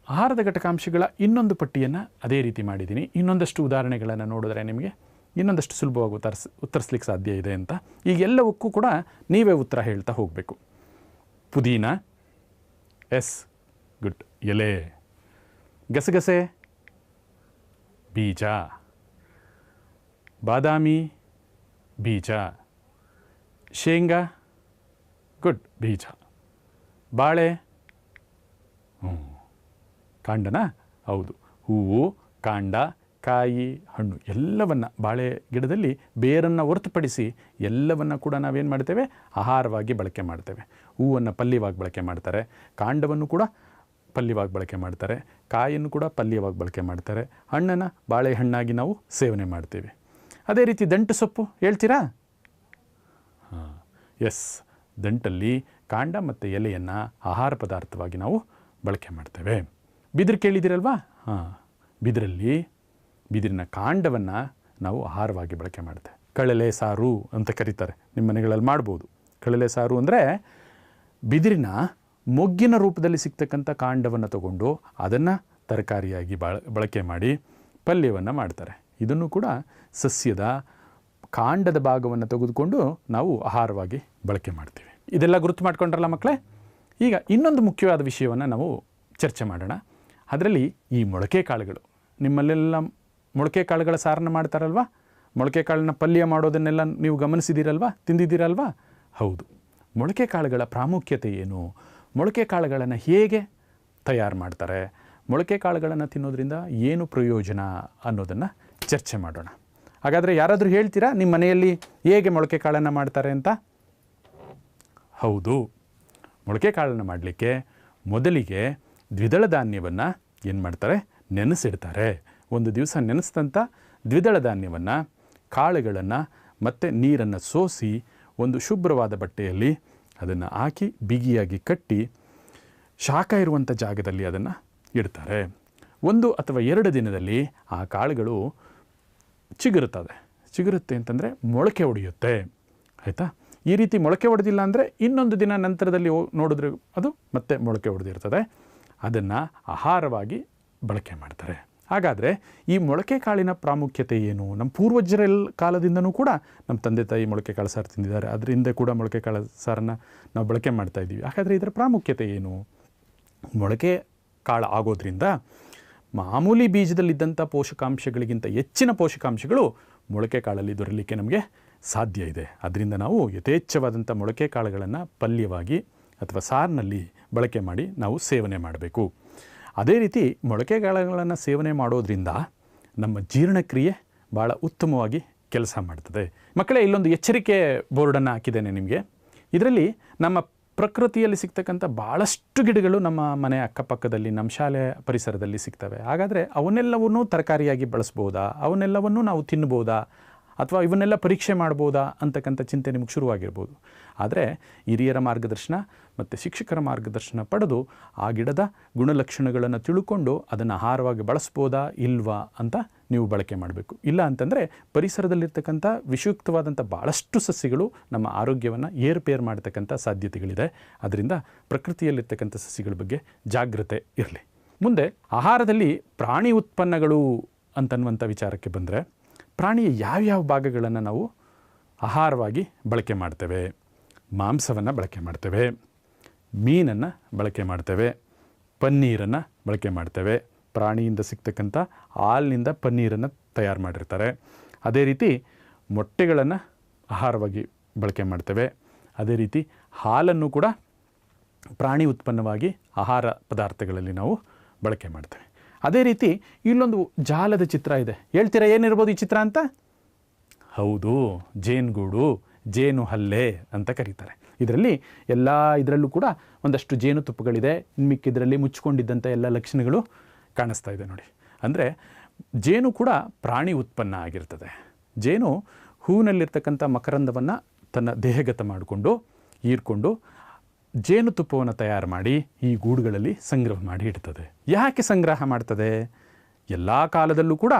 ಆಹಾರದ ಘಟಕಾಂಶಗಳ ಇನ್ನೊಂದು ಪಟ್ಟಿಯನ್ನು ಅದೇ ರೀತಿ ಮಾಡಿದ್ದೀನಿ. ಇನ್ನೊಂದಷ್ಟು ಉದಾಹರಣೆಗಳನ್ನು ನೋಡಿದ್ರೆ ನಿಮಗೆ ಇನ್ನೊಂದಷ್ಟು ಸುಲಭವಾಗಿ ಉತ್ತರಿಸ್, ಉತ್ತರಿಸ್ಲಿಕ್ಕೆ ಸಾಧ್ಯ ಇದೆ ಅಂತ. ಈಗ ಎಲ್ಲವಕ್ಕೂ ಕೂಡ ನೀವೇ ಉತ್ತರ ಹೇಳ್ತಾ ಹೋಗಬೇಕು. ಪುದೀನ, ಎಸ್, ಗುಡ್. ಎಲೆ. ಗಸಗಸೆ. ಬೀಜ. ಬಾದಾಮಿ, ಬೀಜ. ಶೇಂಗಾ, ಗುಡ್ ಬೀಜ. ಬಾಳೆ, ಹ್ಞೂ. ಕಾಂಡನ? ಹೌದು. ಹೂವು, ಕಾಂಡ, ಕಾಯಿ, ಹಣ್ಣು ಎಲ್ಲವನ್ನು ಬಾಳೆ ಗಿಡದಲ್ಲಿ ಬೇರನ್ನು ಹೊರತುಪಡಿಸಿ ಎಲ್ಲವನ್ನು ಕೂಡ ನಾವೇನು ಮಾಡ್ತೇವೆ? ಆಹಾರವಾಗಿ ಬಳಕೆ ಮಾಡ್ತೇವೆ. ಹೂವನ್ನು ಪಲ್ಯವಾಗಿ ಬಳಕೆ ಮಾಡ್ತಾರೆ. ಕಾಂಡವನ್ನು ಕೂಡ ಪಲ್ಯವಾಗಿ ಬಳಕೆ ಮಾಡ್ತಾರೆ. ಕಾಯನ್ನು ಕೂಡ ಪಲ್ಯವಾಗಿ ಬಳಕೆ ಮಾಡ್ತಾರೆ. ಹಣ್ಣನ್ನು ಬಾಳೆಹಣ್ಣಾಗಿ ನಾವು ಸೇವನೆ ಮಾಡ್ತೇವೆ. ಅದೇ ರೀತಿ ದಂಟು ಸೊಪ್ಪು ಹೇಳ್ತೀರಾ? ಹಾಂ ಎಸ್ ದಂಟಲ್ಲಿ ಕಾಂಡ ಮತ್ತು ಎಲೆಯನ್ನು ಆಹಾರ ಪದಾರ್ಥವಾಗಿ ನಾವು ಬಳಕೆ ಮಾಡ್ತೇವೆ. ಬಿದಿರು ಕೇಳಿದಿರಲ್ವಾ ಹಾಂ, ಬಿದಿರಲ್ಲಿ ಬಿದಿರಿನ ಕಾಂಡವನ್ನು ನಾವು ಆಹಾರವಾಗಿ ಬಳಕೆ ಮಾಡ್ತೇವೆ. ಕಳಲೆ ಸಾರು ಅಂತ ಕರೀತಾರೆ. ನಿಮ್ಮ ಮನೆಗಳಲ್ಲಿ ಮಾಡ್ಬೋದು. ಕಳಲೆ ಸಾರು ಅಂದರೆ ಬಿದಿರಿನ ಮೊಗ್ಗಿನ ರೂಪದಲ್ಲಿ ಸಿಗ್ತಕ್ಕಂಥ ಕಾಂಡವನ್ನು ತಗೊಂಡು ಅದನ್ನು ತರಕಾರಿಯಾಗಿ ಬಳ ಬಳಕೆ ಮಾಡಿ ಪಲ್ಯವನ್ನು ಮಾಡ್ತಾರೆ. ಇದನ್ನು ಕೂಡ ಸಸ್ಯದ ಕಾಂಡದ ಭಾಗವನ್ನು ತೆಗೆದುಕೊಂಡು ನಾವು ಆಹಾರವಾಗಿ ಬಳಕೆ ಮಾಡ್ತೀವಿ. ಇದೆಲ್ಲ ಗುರುತು ಮಾಡ್ಕೊಂಡ್ರಲ್ಲ ಮಕ್ಕಳೇ? ಈಗ ಇನ್ನೊಂದು ಮುಖ್ಯವಾದ ವಿಷಯವನ್ನು ನಾವು ಚರ್ಚೆ ಮಾಡೋಣ. ಅದರಲ್ಲಿ ಈ ಮೊಳಕೆ ಕಾಳುಗಳು. ನಿಮ್ಮಲ್ಲೆಲ್ಲ ಮೊಳಕೆ ಕಾಳುಗಳ ಸಾರನ್ನು ಮಾಡ್ತಾರಲ್ವಾ? ಮೊಳಕೆ ಕಾಳನ್ನ ಪಲ್ಯ ಮಾಡೋದನ್ನೆಲ್ಲ ನೀವು ಗಮನಿಸಿದ್ದೀರಲ್ವಾ ತಿಂದಿದ್ದೀರಲ್ವಾ? ಹೌದು. ಮೊಳಕೆ ಕಾಳುಗಳ ಪ್ರಾಮುಖ್ಯತೆ ಏನು? ಮೊಳಕೆ ಕಾಳುಗಳನ್ನು ಹೇಗೆ ತಯಾರು ಮಾಡ್ತಾರೆ? ಮೊಳಕೆ ಕಾಳುಗಳನ್ನು ತಿನ್ನೋದ್ರಿಂದ ಏನು ಪ್ರಯೋಜನ ಅನ್ನೋದನ್ನು ಚರ್ಚೆ ಮಾಡೋಣ. ಹಾಗಾದರೆ ಯಾರಾದರೂ ಹೇಳ್ತೀರಾ? ನಿಮ್ಮ ಮನೆಯಲ್ಲಿ ಹೇಗೆ ಮೊಳಕೆ ಕಾಳನ್ನು ಮಾಡ್ತಾರೆ ಅಂತ? ಹೌದು. ಮೊಳಕೆ ಕಾಳನ್ನು ಮಾಡಲಿಕ್ಕೆ ಮೊದಲಿಗೆ ದ್ವಿದಳ ಧಾನ್ಯವನ್ನು ಏನು ಮಾಡ್ತಾರೆ? ನೆನೆಸಿಡ್ತಾರೆ. ಒಂದು ದಿವಸ ನೆನೆಸಿದಂಥ ದ್ವಿದಳ ಧಾನ್ಯವನ್ನು ಕಾಳುಗಳನ್ನು ಮತ್ತು ನೀರನ್ನು ಸೋಸಿ ಒಂದು ಶುಭ್ರವಾದ ಬಟ್ಟೆಯಲ್ಲಿ ಅದನ್ನು ಹಾಕಿ ಬಿಗಿಯಾಗಿ ಕಟ್ಟಿ ಶಾಖ ಇರುವಂಥ ಜಾಗದಲ್ಲಿ ಅದನ್ನು ಇಡ್ತಾರೆ. ಒಂದು ಅಥವಾ ಎರಡು ದಿನದಲ್ಲಿ ಆ ಕಾಳುಗಳು ಚಿಗುರುತ್ತದೆ. ಚಿಗುರುತ್ತೆ ಅಂತಂದರೆ ಮೊಳಕೆ ಒಡೆಯುತ್ತೆ. ಆಯಿತಾ? ಈ ರೀತಿ ಮೊಳಕೆ ಹೊಡೆದಿಲ್ಲ ಅಂದರೆ ಇನ್ನೊಂದು ದಿನ ನಂತರದಲ್ಲಿ ನೋಡಿದ್ರೆ ಅದು ಮತ್ತೆ ಮೊಳಕೆ ಹೊಡೆದಿರ್ತದೆ ಅದನ್ನು ಆಹಾರವಾಗಿ ಬಳಕೆ ಮಾಡ್ತಾರೆ. ಹಾಗಾದರೆ ಈ ಮೊಳಕೆ ಕಾಳಿನ ಪ್ರಾಮುಖ್ಯತೆ ಏನು? ನಮ್ಮ ಪೂರ್ವಜರ ಕಾಲದಿಂದನೂ ಕೂಡ ನಮ್ಮ ತಂದೆ ತಾಯಿ ಮೊಳಕೆ ಕಾಳು ಸಾರು ತಿಂದಿದ್ದಾರೆ. ಅದರಿಂದ ಕೂಡ ಮೊಳಕೆ ಕಾಳು ಸಾರನ್ನು ನಾವು ಬಳಕೆ ಮಾಡ್ತಾ ಇದ್ದೀವಿ. ಹಾಗಾದರೆ ಇದರ ಪ್ರಾಮುಖ್ಯತೆ ಏನು? ಮೊಳಕೆ ಕಾಳು ಆಗೋದ್ರಿಂದ ಮಾಮೂಲಿ ಬೀಜದಲ್ಲಿದ್ದಂಥ ಪೋಷಕಾಂಶಗಳಿಗಿಂತ ಹೆಚ್ಚಿನ ಪೋಷಕಾಂಶಗಳು ಮೊಳಕೆ ಕಾಳಲ್ಲಿ ದೊರಲಿಕ್ಕೆ ನಮಗೆ ಸಾಧ್ಯ ಇದೆ. ಅದರಿಂದ ನಾವು ಯಥೇಚ್ಛವಾದಂಥ ಮೊಳಕೆ ಕಾಳುಗಳನ್ನು ಪಲ್ಯವಾಗಿ ಅಥವಾ ಸಾರಿನಲ್ಲಿ ಬಳಕೆ ಮಾಡಿ ನಾವು ಸೇವನೆ ಮಾಡಬೇಕು. ಅದೇ ರೀತಿ ಮೊಳಕೆ ಕಾಳುಗಳನ್ನು ಸೇವನೆ ಮಾಡೋದ್ರಿಂದ ನಮ್ಮ ಜೀರ್ಣಕ್ರಿಯೆ ಭಾಳ ಉತ್ತಮವಾಗಿ ಕೆಲಸ ಮಾಡ್ತದೆ. ಮಕ್ಕಳೇ, ಇಲ್ಲೊಂದು ಎಚ್ಚರಿಕೆ ಬೋರ್ಡನ್ನು ಹಾಕಿದ್ದೇನೆ ನಿಮಗೆ. ಇದರಲ್ಲಿ ನಮ್ಮ ಪ್ರಕೃತಿಯಲ್ಲಿ ಸಿಗ್ತಕ್ಕಂಥ ಭಾಳಷ್ಟು ಗಿಡಗಳು ನಮ್ಮ ಮನೆ ಅಕ್ಕಪಕ್ಕದಲ್ಲಿ, ನಮ್ಮ ಶಾಲೆ ಪರಿಸರದಲ್ಲಿ ಸಿಗ್ತವೆ. ಹಾಗಾದರೆ ಅವನ್ನೆಲ್ಲವನ್ನೂ ತರಕಾರಿಯಾಗಿ ಬಳಸ್ಬೋದಾ? ಅವನ್ನೆಲ್ಲವನ್ನೂ ನಾವು ತಿನ್ಬೋದಾ? ಅಥವಾ ಇವನ್ನೆಲ್ಲ ಪರೀಕ್ಷೆ ಮಾಡ್ಬೋದಾ? ಅಂತಕ್ಕಂಥ ಚಿಂತೆ ನಿಮಗೆ ಶುರುವಾಗಿರ್ಬೋದು. ಆದರೆ ಹಿರಿಯರ ಮಾರ್ಗದರ್ಶನ ಮತ್ತು ಶಿಕ್ಷಕರ ಮಾರ್ಗದರ್ಶನ ಪಡೆದು ಆ ಗಿಡದ ಗುಣಲಕ್ಷಣಗಳನ್ನು ತಿಳ್ಕೊಂಡು ಅದನ್ನು ಆಹಾರವಾಗಿ ಬಳಸ್ಬೋದಾ ಇಲ್ವಾ ಅಂತ ನೀವು ಬಳಕೆ ಮಾಡಬೇಕು. ಇಲ್ಲ ಅಂತಂದರೆ ಪರಿಸರದಲ್ಲಿರ್ತಕ್ಕಂಥ ವಿಷಯುಕ್ತವಾದಂಥ ಭಾಳಷ್ಟು ಸಸ್ಯಗಳು ನಮ್ಮ ಆರೋಗ್ಯವನ್ನು ಏರ್ಪೇರ್ ಮಾಡ್ತಕ್ಕಂಥ ಸಾಧ್ಯತೆಗಳಿದೆ. ಅದರಿಂದ ಪ್ರಕೃತಿಯಲ್ಲಿರ್ತಕ್ಕಂಥ ಸಸ್ಯಗಳ ಬಗ್ಗೆ ಜಾಗ್ರತೆ ಇರಲಿ. ಮುಂದೆ ಆಹಾರದಲ್ಲಿ ಪ್ರಾಣಿ ಉತ್ಪನ್ನಗಳು ಅಂತನ್ನುವಂಥ ವಿಚಾರಕ್ಕೆ ಬಂದರೆ ಪ್ರಾಣಿಯ ಯಾವ್ಯಾವ ಭಾಗಗಳನ್ನು ನಾವು ಆಹಾರವಾಗಿ ಬಳಕೆ ಮಾಡ್ತೇವೆ? ಮಾಂಸವನ್ನು ಬಳಕೆ ಮಾಡ್ತೇವೆ. ಮೀನನ್ನು ಬಳಕೆ ಮಾಡ್ತೇವೆ. ಪನ್ನೀರನ್ನು ಬಳಕೆ ಮಾಡ್ತೇವೆ. ಪ್ರಾಣಿಯಿಂದ ಸಿಗ್ತಕ್ಕಂಥ ಹಾಲಿನಿಂದ ಪನ್ನೀರನ್ನು ತಯಾರು ಮಾಡಿರ್ತಾರೆ. ಅದೇ ರೀತಿ ಮೊಟ್ಟೆಗಳನ್ನು ಆಹಾರವಾಗಿ ಬಳಕೆ ಮಾಡ್ತೇವೆ. ಅದೇ ರೀತಿ ಹಾಲನ್ನು ಕೂಡ ಪ್ರಾಣಿ ಉತ್ಪನ್ನವಾಗಿ ಆಹಾರ ಪದಾರ್ಥಗಳಲ್ಲಿ ನಾವು ಬಳಕೆ ಮಾಡ್ತೇವೆ. ಅದೇ ರೀತಿ ಇಲ್ಲೊಂದು ಜಾಲದ ಚಿತ್ರ ಇದೆ. ಹೇಳ್ತೀರಾ ಏನಿರ್ಬೋದು ಈ ಚಿತ್ರ ಅಂತ? ಹೌದು, ಜೇನುಗೂಡು. ಜೇನು ಹಲ್ಲೆ ಅಂತ ಕರೀತಾರೆ. ಇದರಲ್ಲಿ ಎಲ್ಲ ಇದರಲ್ಲೂ ಕೂಡ ಒಂದಷ್ಟು ಜೇನುತುಪ್ಪಗಳಿದೆ ಮಿಕ್ಕಿದ್ರಲ್ಲಿ ಮುಚ್ಚಿಕೊಂಡಿದ್ದಂಥ ಎಲ್ಲ ಲಕ್ಷಣಗಳು ಕಾಣಿಸ್ತಾ ಇದೆ ನೋಡಿ. ಅಂದರೆ ಜೇನು ಕೂಡ ಪ್ರಾಣಿ ಉತ್ಪನ್ನ ಆಗಿರ್ತದೆ. ಜೇನು ಹೂವಿನಲ್ಲಿರ್ತಕ್ಕಂಥ ಮಕರಂದವನ್ನು ತನ್ನ ದೇಹಗತ ಮಾಡಿಕೊಂಡು, ಹೀರ್ಕೊಂಡು ಜೇನುತುಪ್ಪವನ್ನು ತಯಾರು ಮಾಡಿ ಈ ಗೂಡುಗಳಲ್ಲಿ ಸಂಗ್ರಹ ಮಾಡಿ ಇಡ್ತದೆ. ಯಾಕೆ ಸಂಗ್ರಹ ಮಾಡ್ತದೆ? ಎಲ್ಲ ಕಾಲದಲ್ಲೂ ಕೂಡ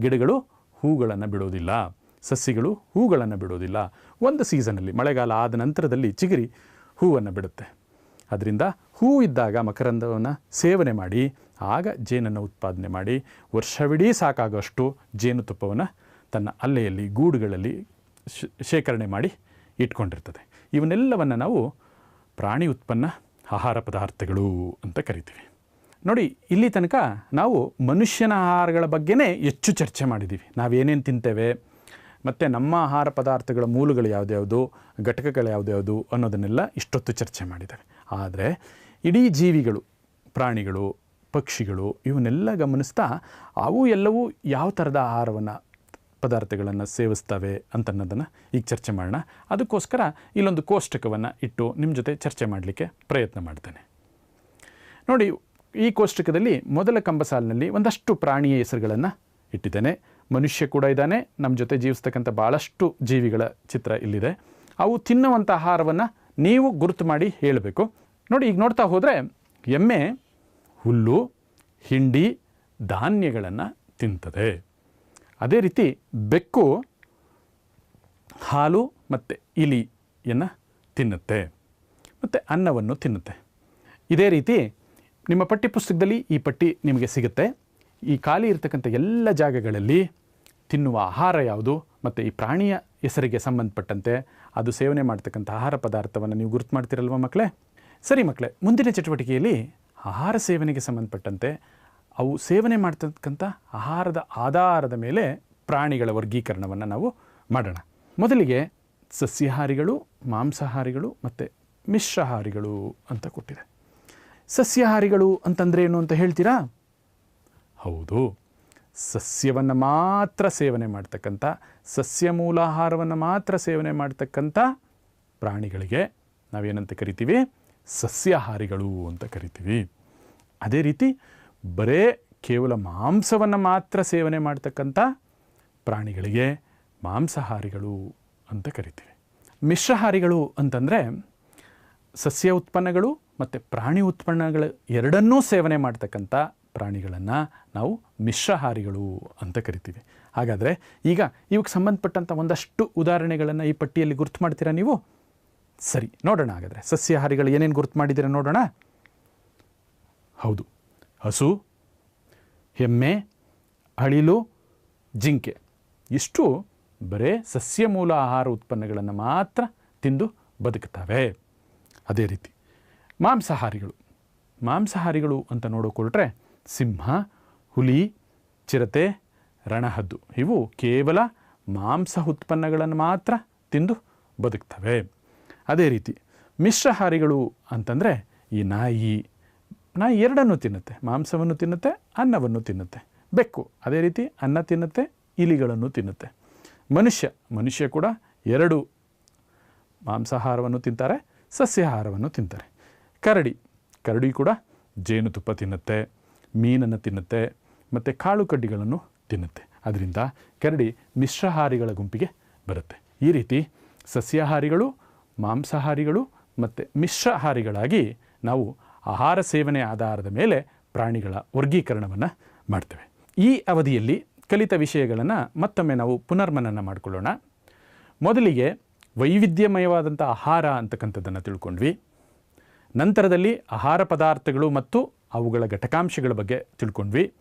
ಗಿಡಗಳು ಹೂಗಳನ್ನು ಬಿಡೋದಿಲ್ಲ. ಸಸ್ಯಗಳು ಹೂಗಳನ್ನು ಬಿಡೋದಿಲ್ಲ. ಒಂದು ಸೀಸನಲ್ಲಿ ಮಳೆಗಾಲ ಆದ ನಂತರದಲ್ಲಿ ಚಿಗುರಿ ಹೂವನ್ನು ಬಿಡುತ್ತೆ. ಅದರಿಂದ ಹೂ ಇದ್ದಾಗ ಮಕರಂದವನ್ನು ಸೇವನೆ ಮಾಡಿ, ಆಗ ಜೇನನ್ನು ಉತ್ಪಾದನೆ ಮಾಡಿ, ವರ್ಷವಿಡೀ ಸಾಕಾಗುವಷ್ಟು ಜೇನುತುಪ್ಪವನ್ನು ತನ್ನ ಅಲ್ಲೆಯಲ್ಲಿ ಗೂಡುಗಳಲ್ಲಿ ಶೇಖರಣೆ ಮಾಡಿ ಇಟ್ಕೊಂಡಿರ್ತದೆ. ಇವನ್ನೆಲ್ಲವನ್ನು ನಾವು ಪ್ರಾಣಿ ಉತ್ಪನ್ನ ಆಹಾರ ಪದಾರ್ಥಗಳು ಅಂತ ಕರಿತೀವಿ. ನೋಡಿ, ಇಲ್ಲಿ ತನಕ ನಾವು ಮನುಷ್ಯನ ಆಹಾರಗಳ ಬಗ್ಗೆನೇ ಹೆಚ್ಚು ಚರ್ಚೆ ಮಾಡಿದ್ದೀವಿ ನಾವೇನೇನು ತಿಂತೇವೆ? ಮತ್ತು ನಮ್ಮ ಆಹಾರ ಪದಾರ್ಥಗಳ ಮೂಲಗಳು ಯಾವುದ್ಯಾವುದು ಘಟಕಗಳು ಯಾವುದ್ಯಾವುದು ಅನ್ನೋದನ್ನೆಲ್ಲ ಇಷ್ಟೊತ್ತು ಚರ್ಚೆ ಮಾಡಿದ್ದಾರೆ. ಆದರೆ ಇಡೀ ಜೀವಿಗಳು, ಪ್ರಾಣಿಗಳು, ಪಕ್ಷಿಗಳು ಇವನ್ನೆಲ್ಲ ಗಮನಿಸ್ತಾ ಅವು ಎಲ್ಲವೂ ಯಾವ ಥರದ ಆಹಾರವನ್ನು, ಪದಾರ್ಥಗಳನ್ನು ಸೇವಿಸ್ತವೆ ಅಂತನ್ನೋದನ್ನು ಈಗ ಚರ್ಚೆ ಮಾಡೋಣ. ಅದಕ್ಕೋಸ್ಕರ ಇಲ್ಲೊಂದು ಕೋಷ್ಟಕವನ್ನು ಇಟ್ಟು ನಿಮ್ಮ ಜೊತೆ ಚರ್ಚೆ ಮಾಡಲಿಕ್ಕೆ ಪ್ರಯತ್ನ ಮಾಡ್ತೇನೆ. ನೋಡಿ, ಈ ಕೋಷ್ಟಕದಲ್ಲಿ ಮೊದಲ ಕಂಬಸಾಲಿನಲ್ಲಿ ಒಂದಷ್ಟು ಪ್ರಾಣಿಯ ಹೆಸರುಗಳನ್ನು ಇಟ್ಟಿದ್ದೇನೆ. ಮನುಷ್ಯ ಕೂಡ ಇದ್ದಾನೆ. ನಮ್ಮ ಜೊತೆ ಜೀವಿಸ್ತಕ್ಕಂಥ ಭಾಳಷ್ಟು ಜೀವಿಗಳ ಚಿತ್ರ ಇಲ್ಲಿದೆ. ಅವು ತಿನ್ನುವಂಥ ಆಹಾರವನ್ನು ನೀವು ಗುರುತು ಮಾಡಿ ಹೇಳಬೇಕು. ನೋಡಿ, ಈಗ ನೋಡ್ತಾ ಹೋದರೆ ಎಮ್ಮೆ, ಹುಲ್ಲು, ಹಿಂಡಿ, ಧಾನ್ಯಗಳನ್ನು ತಿಂತದೆ. ಅದೇ ರೀತಿ ಬೆಕ್ಕು, ಹಾಲು ಮತ್ತು ಇಲಿಯನ್ನು ತಿನ್ನುತ್ತೆ. ಮತ್ತು ಅನ್ನವನ್ನು ತಿನ್ನುತ್ತೆ. ಇದೇ ರೀತಿ ನಿಮ್ಮ ಪಠ್ಯಪುಸ್ತಕದಲ್ಲಿ ಈ ಪಟ್ಟಿ ನಿಮಗೆ ಸಿಗುತ್ತೆ. ಈ ಖಾಲಿ ಇರತಕ್ಕಂಥ ಎಲ್ಲ ಜಾಗಗಳಲ್ಲಿ ತಿನ್ನುವ ಆಹಾರ ಯಾವುದು? ಮತ್ತು ಈ ಪ್ರಾಣಿಯ ಹೆಸರಿಗೆ ಸಂಬಂಧಪಟ್ಟಂತೆ ಅದು ಸೇವನೆ ಮಾಡ್ತಕ್ಕಂಥ ಆಹಾರ ಪದಾರ್ಥವನ್ನು ನೀವು ಗುರುತು ಮಾಡ್ತೀರಲ್ವ ಮಕ್ಕಳೇ ಸರಿ ಮಕ್ಕಳೇ ಮುಂದಿನ ಚಟುವಟಿಕೆಯಲ್ಲಿ ಆಹಾರ ಸೇವನೆಗೆ ಸಂಬಂಧಪಟ್ಟಂತೆ ಅವು ಸೇವನೆ ಮಾಡ್ತಕ್ಕಂಥ ಆಹಾರದ ಆಧಾರದ ಮೇಲೆ ಪ್ರಾಣಿಗಳ ವರ್ಗೀಕರಣವನ್ನು ನಾವು ಮಾಡೋಣ. ಮೊದಲಿಗೆ ಸಸ್ಯಾಹಾರಿಗಳು, ಮಾಂಸಾಹಾರಿಗಳು ಮತ್ತು ಮಿಶ್ರಹಾರಿಗಳು ಅಂತ ಕೊಟ್ಟಿದೆ. ಸಸ್ಯಾಹಾರಿಗಳು ಅಂತಂದ್ರೆ ಏನು ಅಂತ ಹೇಳ್ತೀರಾ? ಹೌದು. ಸಸ್ಯವನ್ನು ಮಾತ್ರ ಸೇವನೆ ಮಾಡ್ತಕ್ಕಂಥ ಸಸ್ಯ ಮೂಲಾಹಾರವನ್ನು ಮಾತ್ರ ಸೇವನೆ ಮಾಡ್ತಕ್ಕಂಥ ಪ್ರಾಣಿಗಳಿಗೆ ನಾವೇನಂತ ಕರಿತೀವಿ? ಸಸ್ಯಾಹಾರಿಗಳು ಅಂತ ಕರಿತೀವಿ. ಅದೇ ರೀತಿ ಬರೇ ಕೇವಲ ಮಾಂಸವನ್ನು ಮಾತ್ರ ಸೇವನೆ ಮಾಡ್ತಕ್ಕಂಥ ಪ್ರಾಣಿಗಳಿಗೆ ಮಾಂಸಾಹಾರಿಗಳು ಅಂತ ಕರಿತೀವಿ. ಮಿಶ್ರಹಾರಿಗಳು ಅಂತಂದರೆ ಸಸ್ಯ ಉತ್ಪನ್ನಗಳು ಮತ್ತು ಪ್ರಾಣಿ ಉತ್ಪನ್ನಗಳು ಎರಡನ್ನೂ ಸೇವನೆ ಮಾಡ್ತಕ್ಕಂಥ ಪ್ರಾಣಿಗಳನ್ನು ನಾವು ಮಿಶ್ರಹಾರಿಗಳು ಅಂತ ಕರಿತೀವಿ. ಹಾಗಾದರೆ ಈಗ ಇವಕ್ಕೆ ಸಂಬಂಧಪಟ್ಟಂಥ ಒಂದಷ್ಟು ಉದಾಹರಣೆಗಳನ್ನು ಈ ಪಟ್ಟಿಯಲ್ಲಿ ಗುರುತು ಮಾಡ್ತೀರಾ ನೀವು? ಸರಿ, ನೋಡೋಣ ಹಾಗಾದರೆ. ಸಸ್ಯಾಹಾರಿಗಳು ಏನೇನು ಗುರುತು ಮಾಡಿದ್ದೀರಾ ನೋಡೋಣ? ಹೌದು. ಹಸು ಹೆಮ್ಮೆ ಅಳಿಲು, ಜಿಂಕೆ. ಇಷ್ಟು ಬರೇ ಸಸ್ಯ ಮೂಲ ಆಹಾರ ಉತ್ಪನ್ನಗಳನ್ನು ಮಾತ್ರ ತಿಂದು ಬದುಕುತ್ತವೆ. ಅದೇ ರೀತಿ ಮಾಂಸಾಹಾರಿಗಳು. ಮಾಂಸಾಹಾರಿಗಳು ಅಂತ ನೋಡಿಕೊಳ್ಟ್ರೆ ಸಿಂಹ, ಹುಲಿ, ಚಿರತೆ, ರಣಹದ್ದು. ಇವು ಕೇವಲ ಮಾಂಸ ಉತ್ಪನ್ನಗಳನ್ನು ಮಾತ್ರ ತಿಂದು ಬದುಕ್ತವೆ. ಅದೇ ರೀತಿ ಮಿಶ್ರಹಾರಿಗಳು ಅಂತಂದರೆ ಈ ನಾಯಿ ನಾಯಿ ಎರಡನ್ನು ತಿನ್ನುತ್ತೆ. ಮಾಂಸವನ್ನು ತಿನ್ನುತ್ತೆ, ಅನ್ನವನ್ನು ತಿನ್ನುತ್ತೆ. ಬೆಕ್ಕು, ಅದೇ ರೀತಿ ಅನ್ನ ತಿನ್ನುತ್ತೆ, ಇಲಿಗಳನ್ನು ತಿನ್ನುತ್ತೆ. ಮನುಷ್ಯ ಮನುಷ್ಯ ಕೂಡ ಎರಡು ಮಾಂಸಾಹಾರವನ್ನು ತಿಂತಾರೆ, ಸಸ್ಯಾಹಾರವನ್ನು ತಿಂತಾರೆ. ಕರಡಿ ಕರಡಿ ಕೂಡ ಜೇನುತುಪ್ಪ ತಿನ್ನುತ್ತೆ. ಮೀನನ್ನು ತಿನ್ನುತ್ತೆ, ಮತ್ತು ಕಾಳು ಕಡ್ಡಿಗಳನ್ನು ತಿನ್ನುತ್ತೆ. ಅದರಿಂದ ಕರಡಿ ಮಿಶ್ರಹಾರಿಗಳ ಗುಂಪಿಗೆ ಬರುತ್ತೆ. ಈ ರೀತಿ ಸಸ್ಯಾಹಾರಿಗಳು, ಮಾಂಸಾಹಾರಿಗಳು ಮತ್ತು ಮಿಶ್ರಹಾರಿಗಳಾಗಿ ನಾವು ಆಹಾರ ಸೇವನೆ ಆಧಾರದ ಮೇಲೆ ಪ್ರಾಣಿಗಳ ವರ್ಗೀಕರಣವನ್ನು ಮಾಡ್ತೇವೆ. ಈ ಅವಧಿಯಲ್ಲಿ ಕಲಿತ ವಿಷಯಗಳನ್ನು ಮತ್ತೊಮ್ಮೆ ನಾವು ಪುನರ್ಮನನ ಮಾಡಿಕೊಳ್ಳೋಣ. ಮೊದಲಿಗೆ ವೈವಿಧ್ಯಮಯವಾದಂಥ ಆಹಾರ ಅಂತಕ್ಕಂಥದ್ದನ್ನು ತಿಳ್ಕೊಂಡ್ವಿ. ನಂತರದಲ್ಲಿ ಆಹಾರ ಪದಾರ್ಥಗಳು ಮತ್ತು ಅವುಗಳ ಘಟಕಾಂಶಗಳ ಬಗ್ಗೆ ತಿಳ್ಕೊಂಡ್ವಿ.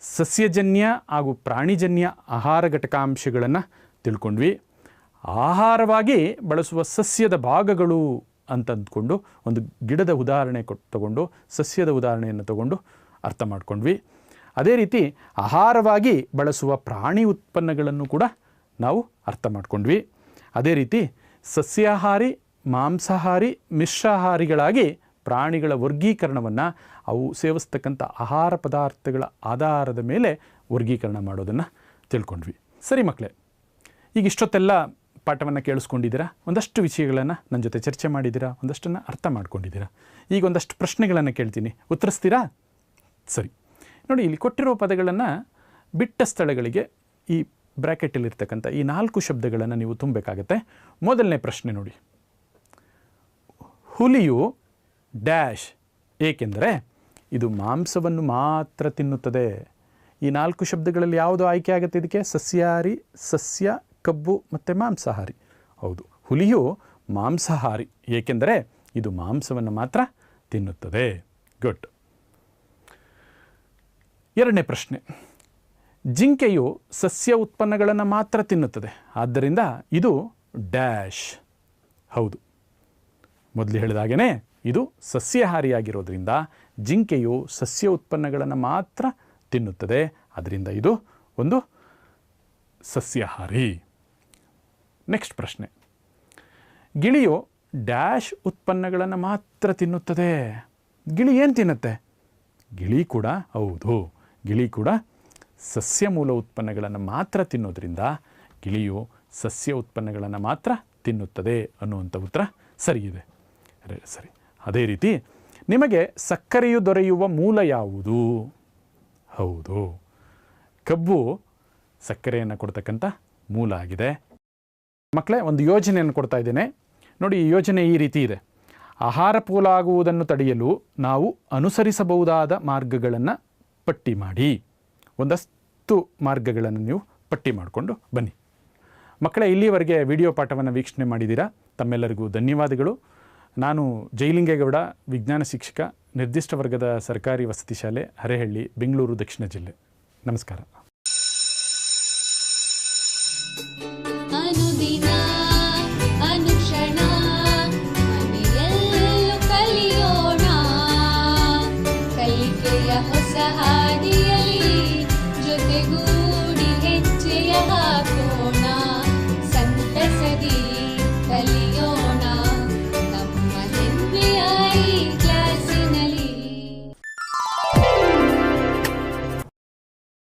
ಸಸ್ಯಜನ್ಯ ಹಾಗೂ ಪ್ರಾಣಿಜನ್ಯ ಆಹಾರ ಘಟಕಾಂಶಗಳನ್ನು ತಿಳ್ಕೊಂಡ್ವಿ. ಆಹಾರವಾಗಿ ಬಳಸುವ ಸಸ್ಯದ ಭಾಗಗಳು ಅಂತ ಅಂದ್ಕೊಂಡು ಒಂದು ಗಿಡದ ಉದಾಹರಣೆ ಕೊಟ್ಟು ತಗೊಂಡು ಸಸ್ಯದ ಉದಾಹರಣೆಯನ್ನು ತಗೊಂಡು ಅರ್ಥ ಮಾಡ್ಕೊಂಡ್ವಿ. ಅದೇ ರೀತಿ ಆಹಾರವಾಗಿ ಬಳಸುವ ಪ್ರಾಣಿ ಉತ್ಪನ್ನಗಳನ್ನು ಕೂಡ ನಾವು ಅರ್ಥ ಮಾಡ್ಕೊಂಡ್ವಿ. ಅದೇ ರೀತಿ ಸಸ್ಯಾಹಾರಿ, ಮಾಂಸಾಹಾರಿ, ಮಿಶ್ರಾಹಾರಿಗಳಾಗಿ ಪ್ರಾಣಿಗಳ ವರ್ಗೀಕರಣವನ್ನು ಅವು ಸೇವಿಸ್ತಕ್ಕಂಥ ಆಹಾರ ಪದಾರ್ಥಗಳ ಆಧಾರದ ಮೇಲೆ ವರ್ಗೀಕರಣ ಮಾಡೋದನ್ನು ತಿಳ್ಕೊಂಡ್ವಿ. ಸರಿ ಮಕ್ಕಳೇ ಈಗ ಇಷ್ಟೊತ್ತೆಲ್ಲ ಪಾಠವನ್ನು ಕೇಳಿಸ್ಕೊಂಡಿದ್ದೀರಾ? ಒಂದಷ್ಟು ವಿಷಯಗಳನ್ನು ನನ್ನ ಜೊತೆ ಚರ್ಚೆ ಮಾಡಿದ್ದೀರಾ? ಒಂದಷ್ಟನ್ನು ಅರ್ಥ ಮಾಡ್ಕೊಂಡಿದ್ದೀರಾ? ಈಗ ಒಂದಷ್ಟು ಪ್ರಶ್ನೆಗಳನ್ನು ಕೇಳ್ತೀನಿ. ಉತ್ತರಿಸ್ತೀರಾ? ಸರಿ. ನೋಡಿ, ಇಲ್ಲಿ ಕೊಟ್ಟಿರೋ ಪದಗಳನ್ನು ಬಿಟ್ಟ ಸ್ಥಳಗಳಿಗೆ ಈ ಬ್ರ್ಯಾಕೆಟಲ್ಲಿರ್ತಕ್ಕಂಥ ಈ ನಾಲ್ಕು ಶಬ್ದಗಳನ್ನು ನೀವು ತುಂಬಬೇಕಾಗತ್ತೆ. ಮೊದಲನೇ ಪ್ರಶ್ನೆ ನೋಡಿ. ಹುಲಿಯು ಡ್ಯಾಶ್. ಏಕೆಂದರೆ ಇದು ಮಾಂಸವನ್ನು ಮಾತ್ರ ತಿನ್ನುತ್ತದೆ. ಈ ನಾಲ್ಕು ಶಬ್ದಗಳಲ್ಲಿ ಯಾವುದು ಆಯ್ಕೆ ಆಗುತ್ತೆ ಇದಕ್ಕೆ? ಸಸ್ಯಾಹಾರಿ, ಸಸ್ಯ, ಕಬ್ಬು ಮತ್ತು ಮಾಂಸಾಹಾರಿ. ಹೌದು, ಹುಲಿಯು ಮಾಂಸಾಹಾರಿ. ಏಕೆಂದರೆ ಇದು ಮಾಂಸವನ್ನು ಮಾತ್ರ ತಿನ್ನುತ್ತದೆ. ಗುಡ್. ಎರಡನೇ ಪ್ರಶ್ನೆ. ಜಿಂಕೆಯು ಸಸ್ಯ ಉತ್ಪನ್ನಗಳನ್ನು ಮಾತ್ರ ತಿನ್ನುತ್ತದೆ. ಆದ್ದರಿಂದ ಇದು ಡ್ಯಾಶ್. ಹೌದು. ಮೊದಲು ಹೇಳಿದಾಗೇ ಇದು ಸಸ್ಯಾಹಾರಿಯಾಗಿರೋದ್ರಿಂದ ಜಿಂಕೆಯು ಸಸ್ಯ ಉತ್ಪನ್ನಗಳನ್ನು ಮಾತ್ರ ತಿನ್ನುತ್ತದೆ. ಅದರಿಂದ ಇದು ಒಂದು ಸಸ್ಯಾಹಾರಿ. ನೆಕ್ಸ್ಟ್ ಪ್ರಶ್ನೆ. ಗಿಳಿಯು ಡ್ಯಾಶ್ ಉತ್ಪನ್ನಗಳನ್ನು ಮಾತ್ರ ತಿನ್ನುತ್ತದೆ. ಗಿಳಿ ಏನು ತಿನ್ನುತ್ತೆ? ಗಿಳಿ ಕೂಡ ಹೌದು. ಗಿಳಿ ಕೂಡ ಸಸ್ಯ ಮೂಲ ಉತ್ಪನ್ನಗಳನ್ನು ಮಾತ್ರ ತಿನ್ನೋದ್ರಿಂದ ಗಿಳಿಯು ಸಸ್ಯ ಉತ್ಪನ್ನಗಳನ್ನು ಮಾತ್ರ ತಿನ್ನುತ್ತದೆ ಅನ್ನುವಂಥ ಉತ್ತರ ಸರಿಯಿದೆ. ಸರಿ. ಅದೇ ರೀತಿ ನಿಮಗೆ ಸಕ್ಕರೆಯು ದೊರೆಯುವ ಮೂಲ ಯಾವುದು? ಹೌದು. ಕಬ್ಬು ಸಕ್ಕರೆಯನ್ನು ಕೊಡ್ತಕ್ಕಂಥ ಮೂಲ ಆಗಿದೆ. ಮಕ್ಕಳೇ, ಒಂದು ಯೋಜನೆಯನ್ನು ಕೊಡ್ತಾ ಇದ್ದೇನೆ. ನೋಡಿ, ಈ ಯೋಜನೆ ಈ ರೀತಿ ಇದೆ. ಆಹಾರ ಪೋಲಾಗುವುದನ್ನು ತಡೆಯಲು ನಾವು ಅನುಸರಿಸಬಹುದಾದ ಮಾರ್ಗಗಳನ್ನು ಪಟ್ಟಿ ಮಾಡಿ. ಒಂದಷ್ಟು ಮಾರ್ಗಗಳನ್ನು ನೀವು ಪಟ್ಟಿ ಮಾಡಿಕೊಂಡು ಬನ್ನಿ. ಮಕ್ಕಳೇ ಇಲ್ಲಿಯವರೆಗೆ ವಿಡಿಯೋ ಪಾಠವನ್ನು ವೀಕ್ಷಣೆ ಮಾಡಿದ್ದೀರಾ? ತಮ್ಮೆಲ್ಲರಿಗೂ ಧನ್ಯವಾದಗಳು. ನಾನು ಜೈಲಿಂಗೇಗೌಡ ವಿಜ್ಞಾನ ಶಿಕ್ಷಕ ನಿರ್ದಿಷ್ಟ ವರ್ಗದ ಸರ್ಕಾರಿ ವಸತಿ ಶಾಲೆ ಹರೇಹಳ್ಳಿ ಬೆಂಗಳೂರು ದಕ್ಷಿಣ ಜಿಲ್ಲೆ. ನಮಸ್ಕಾರ.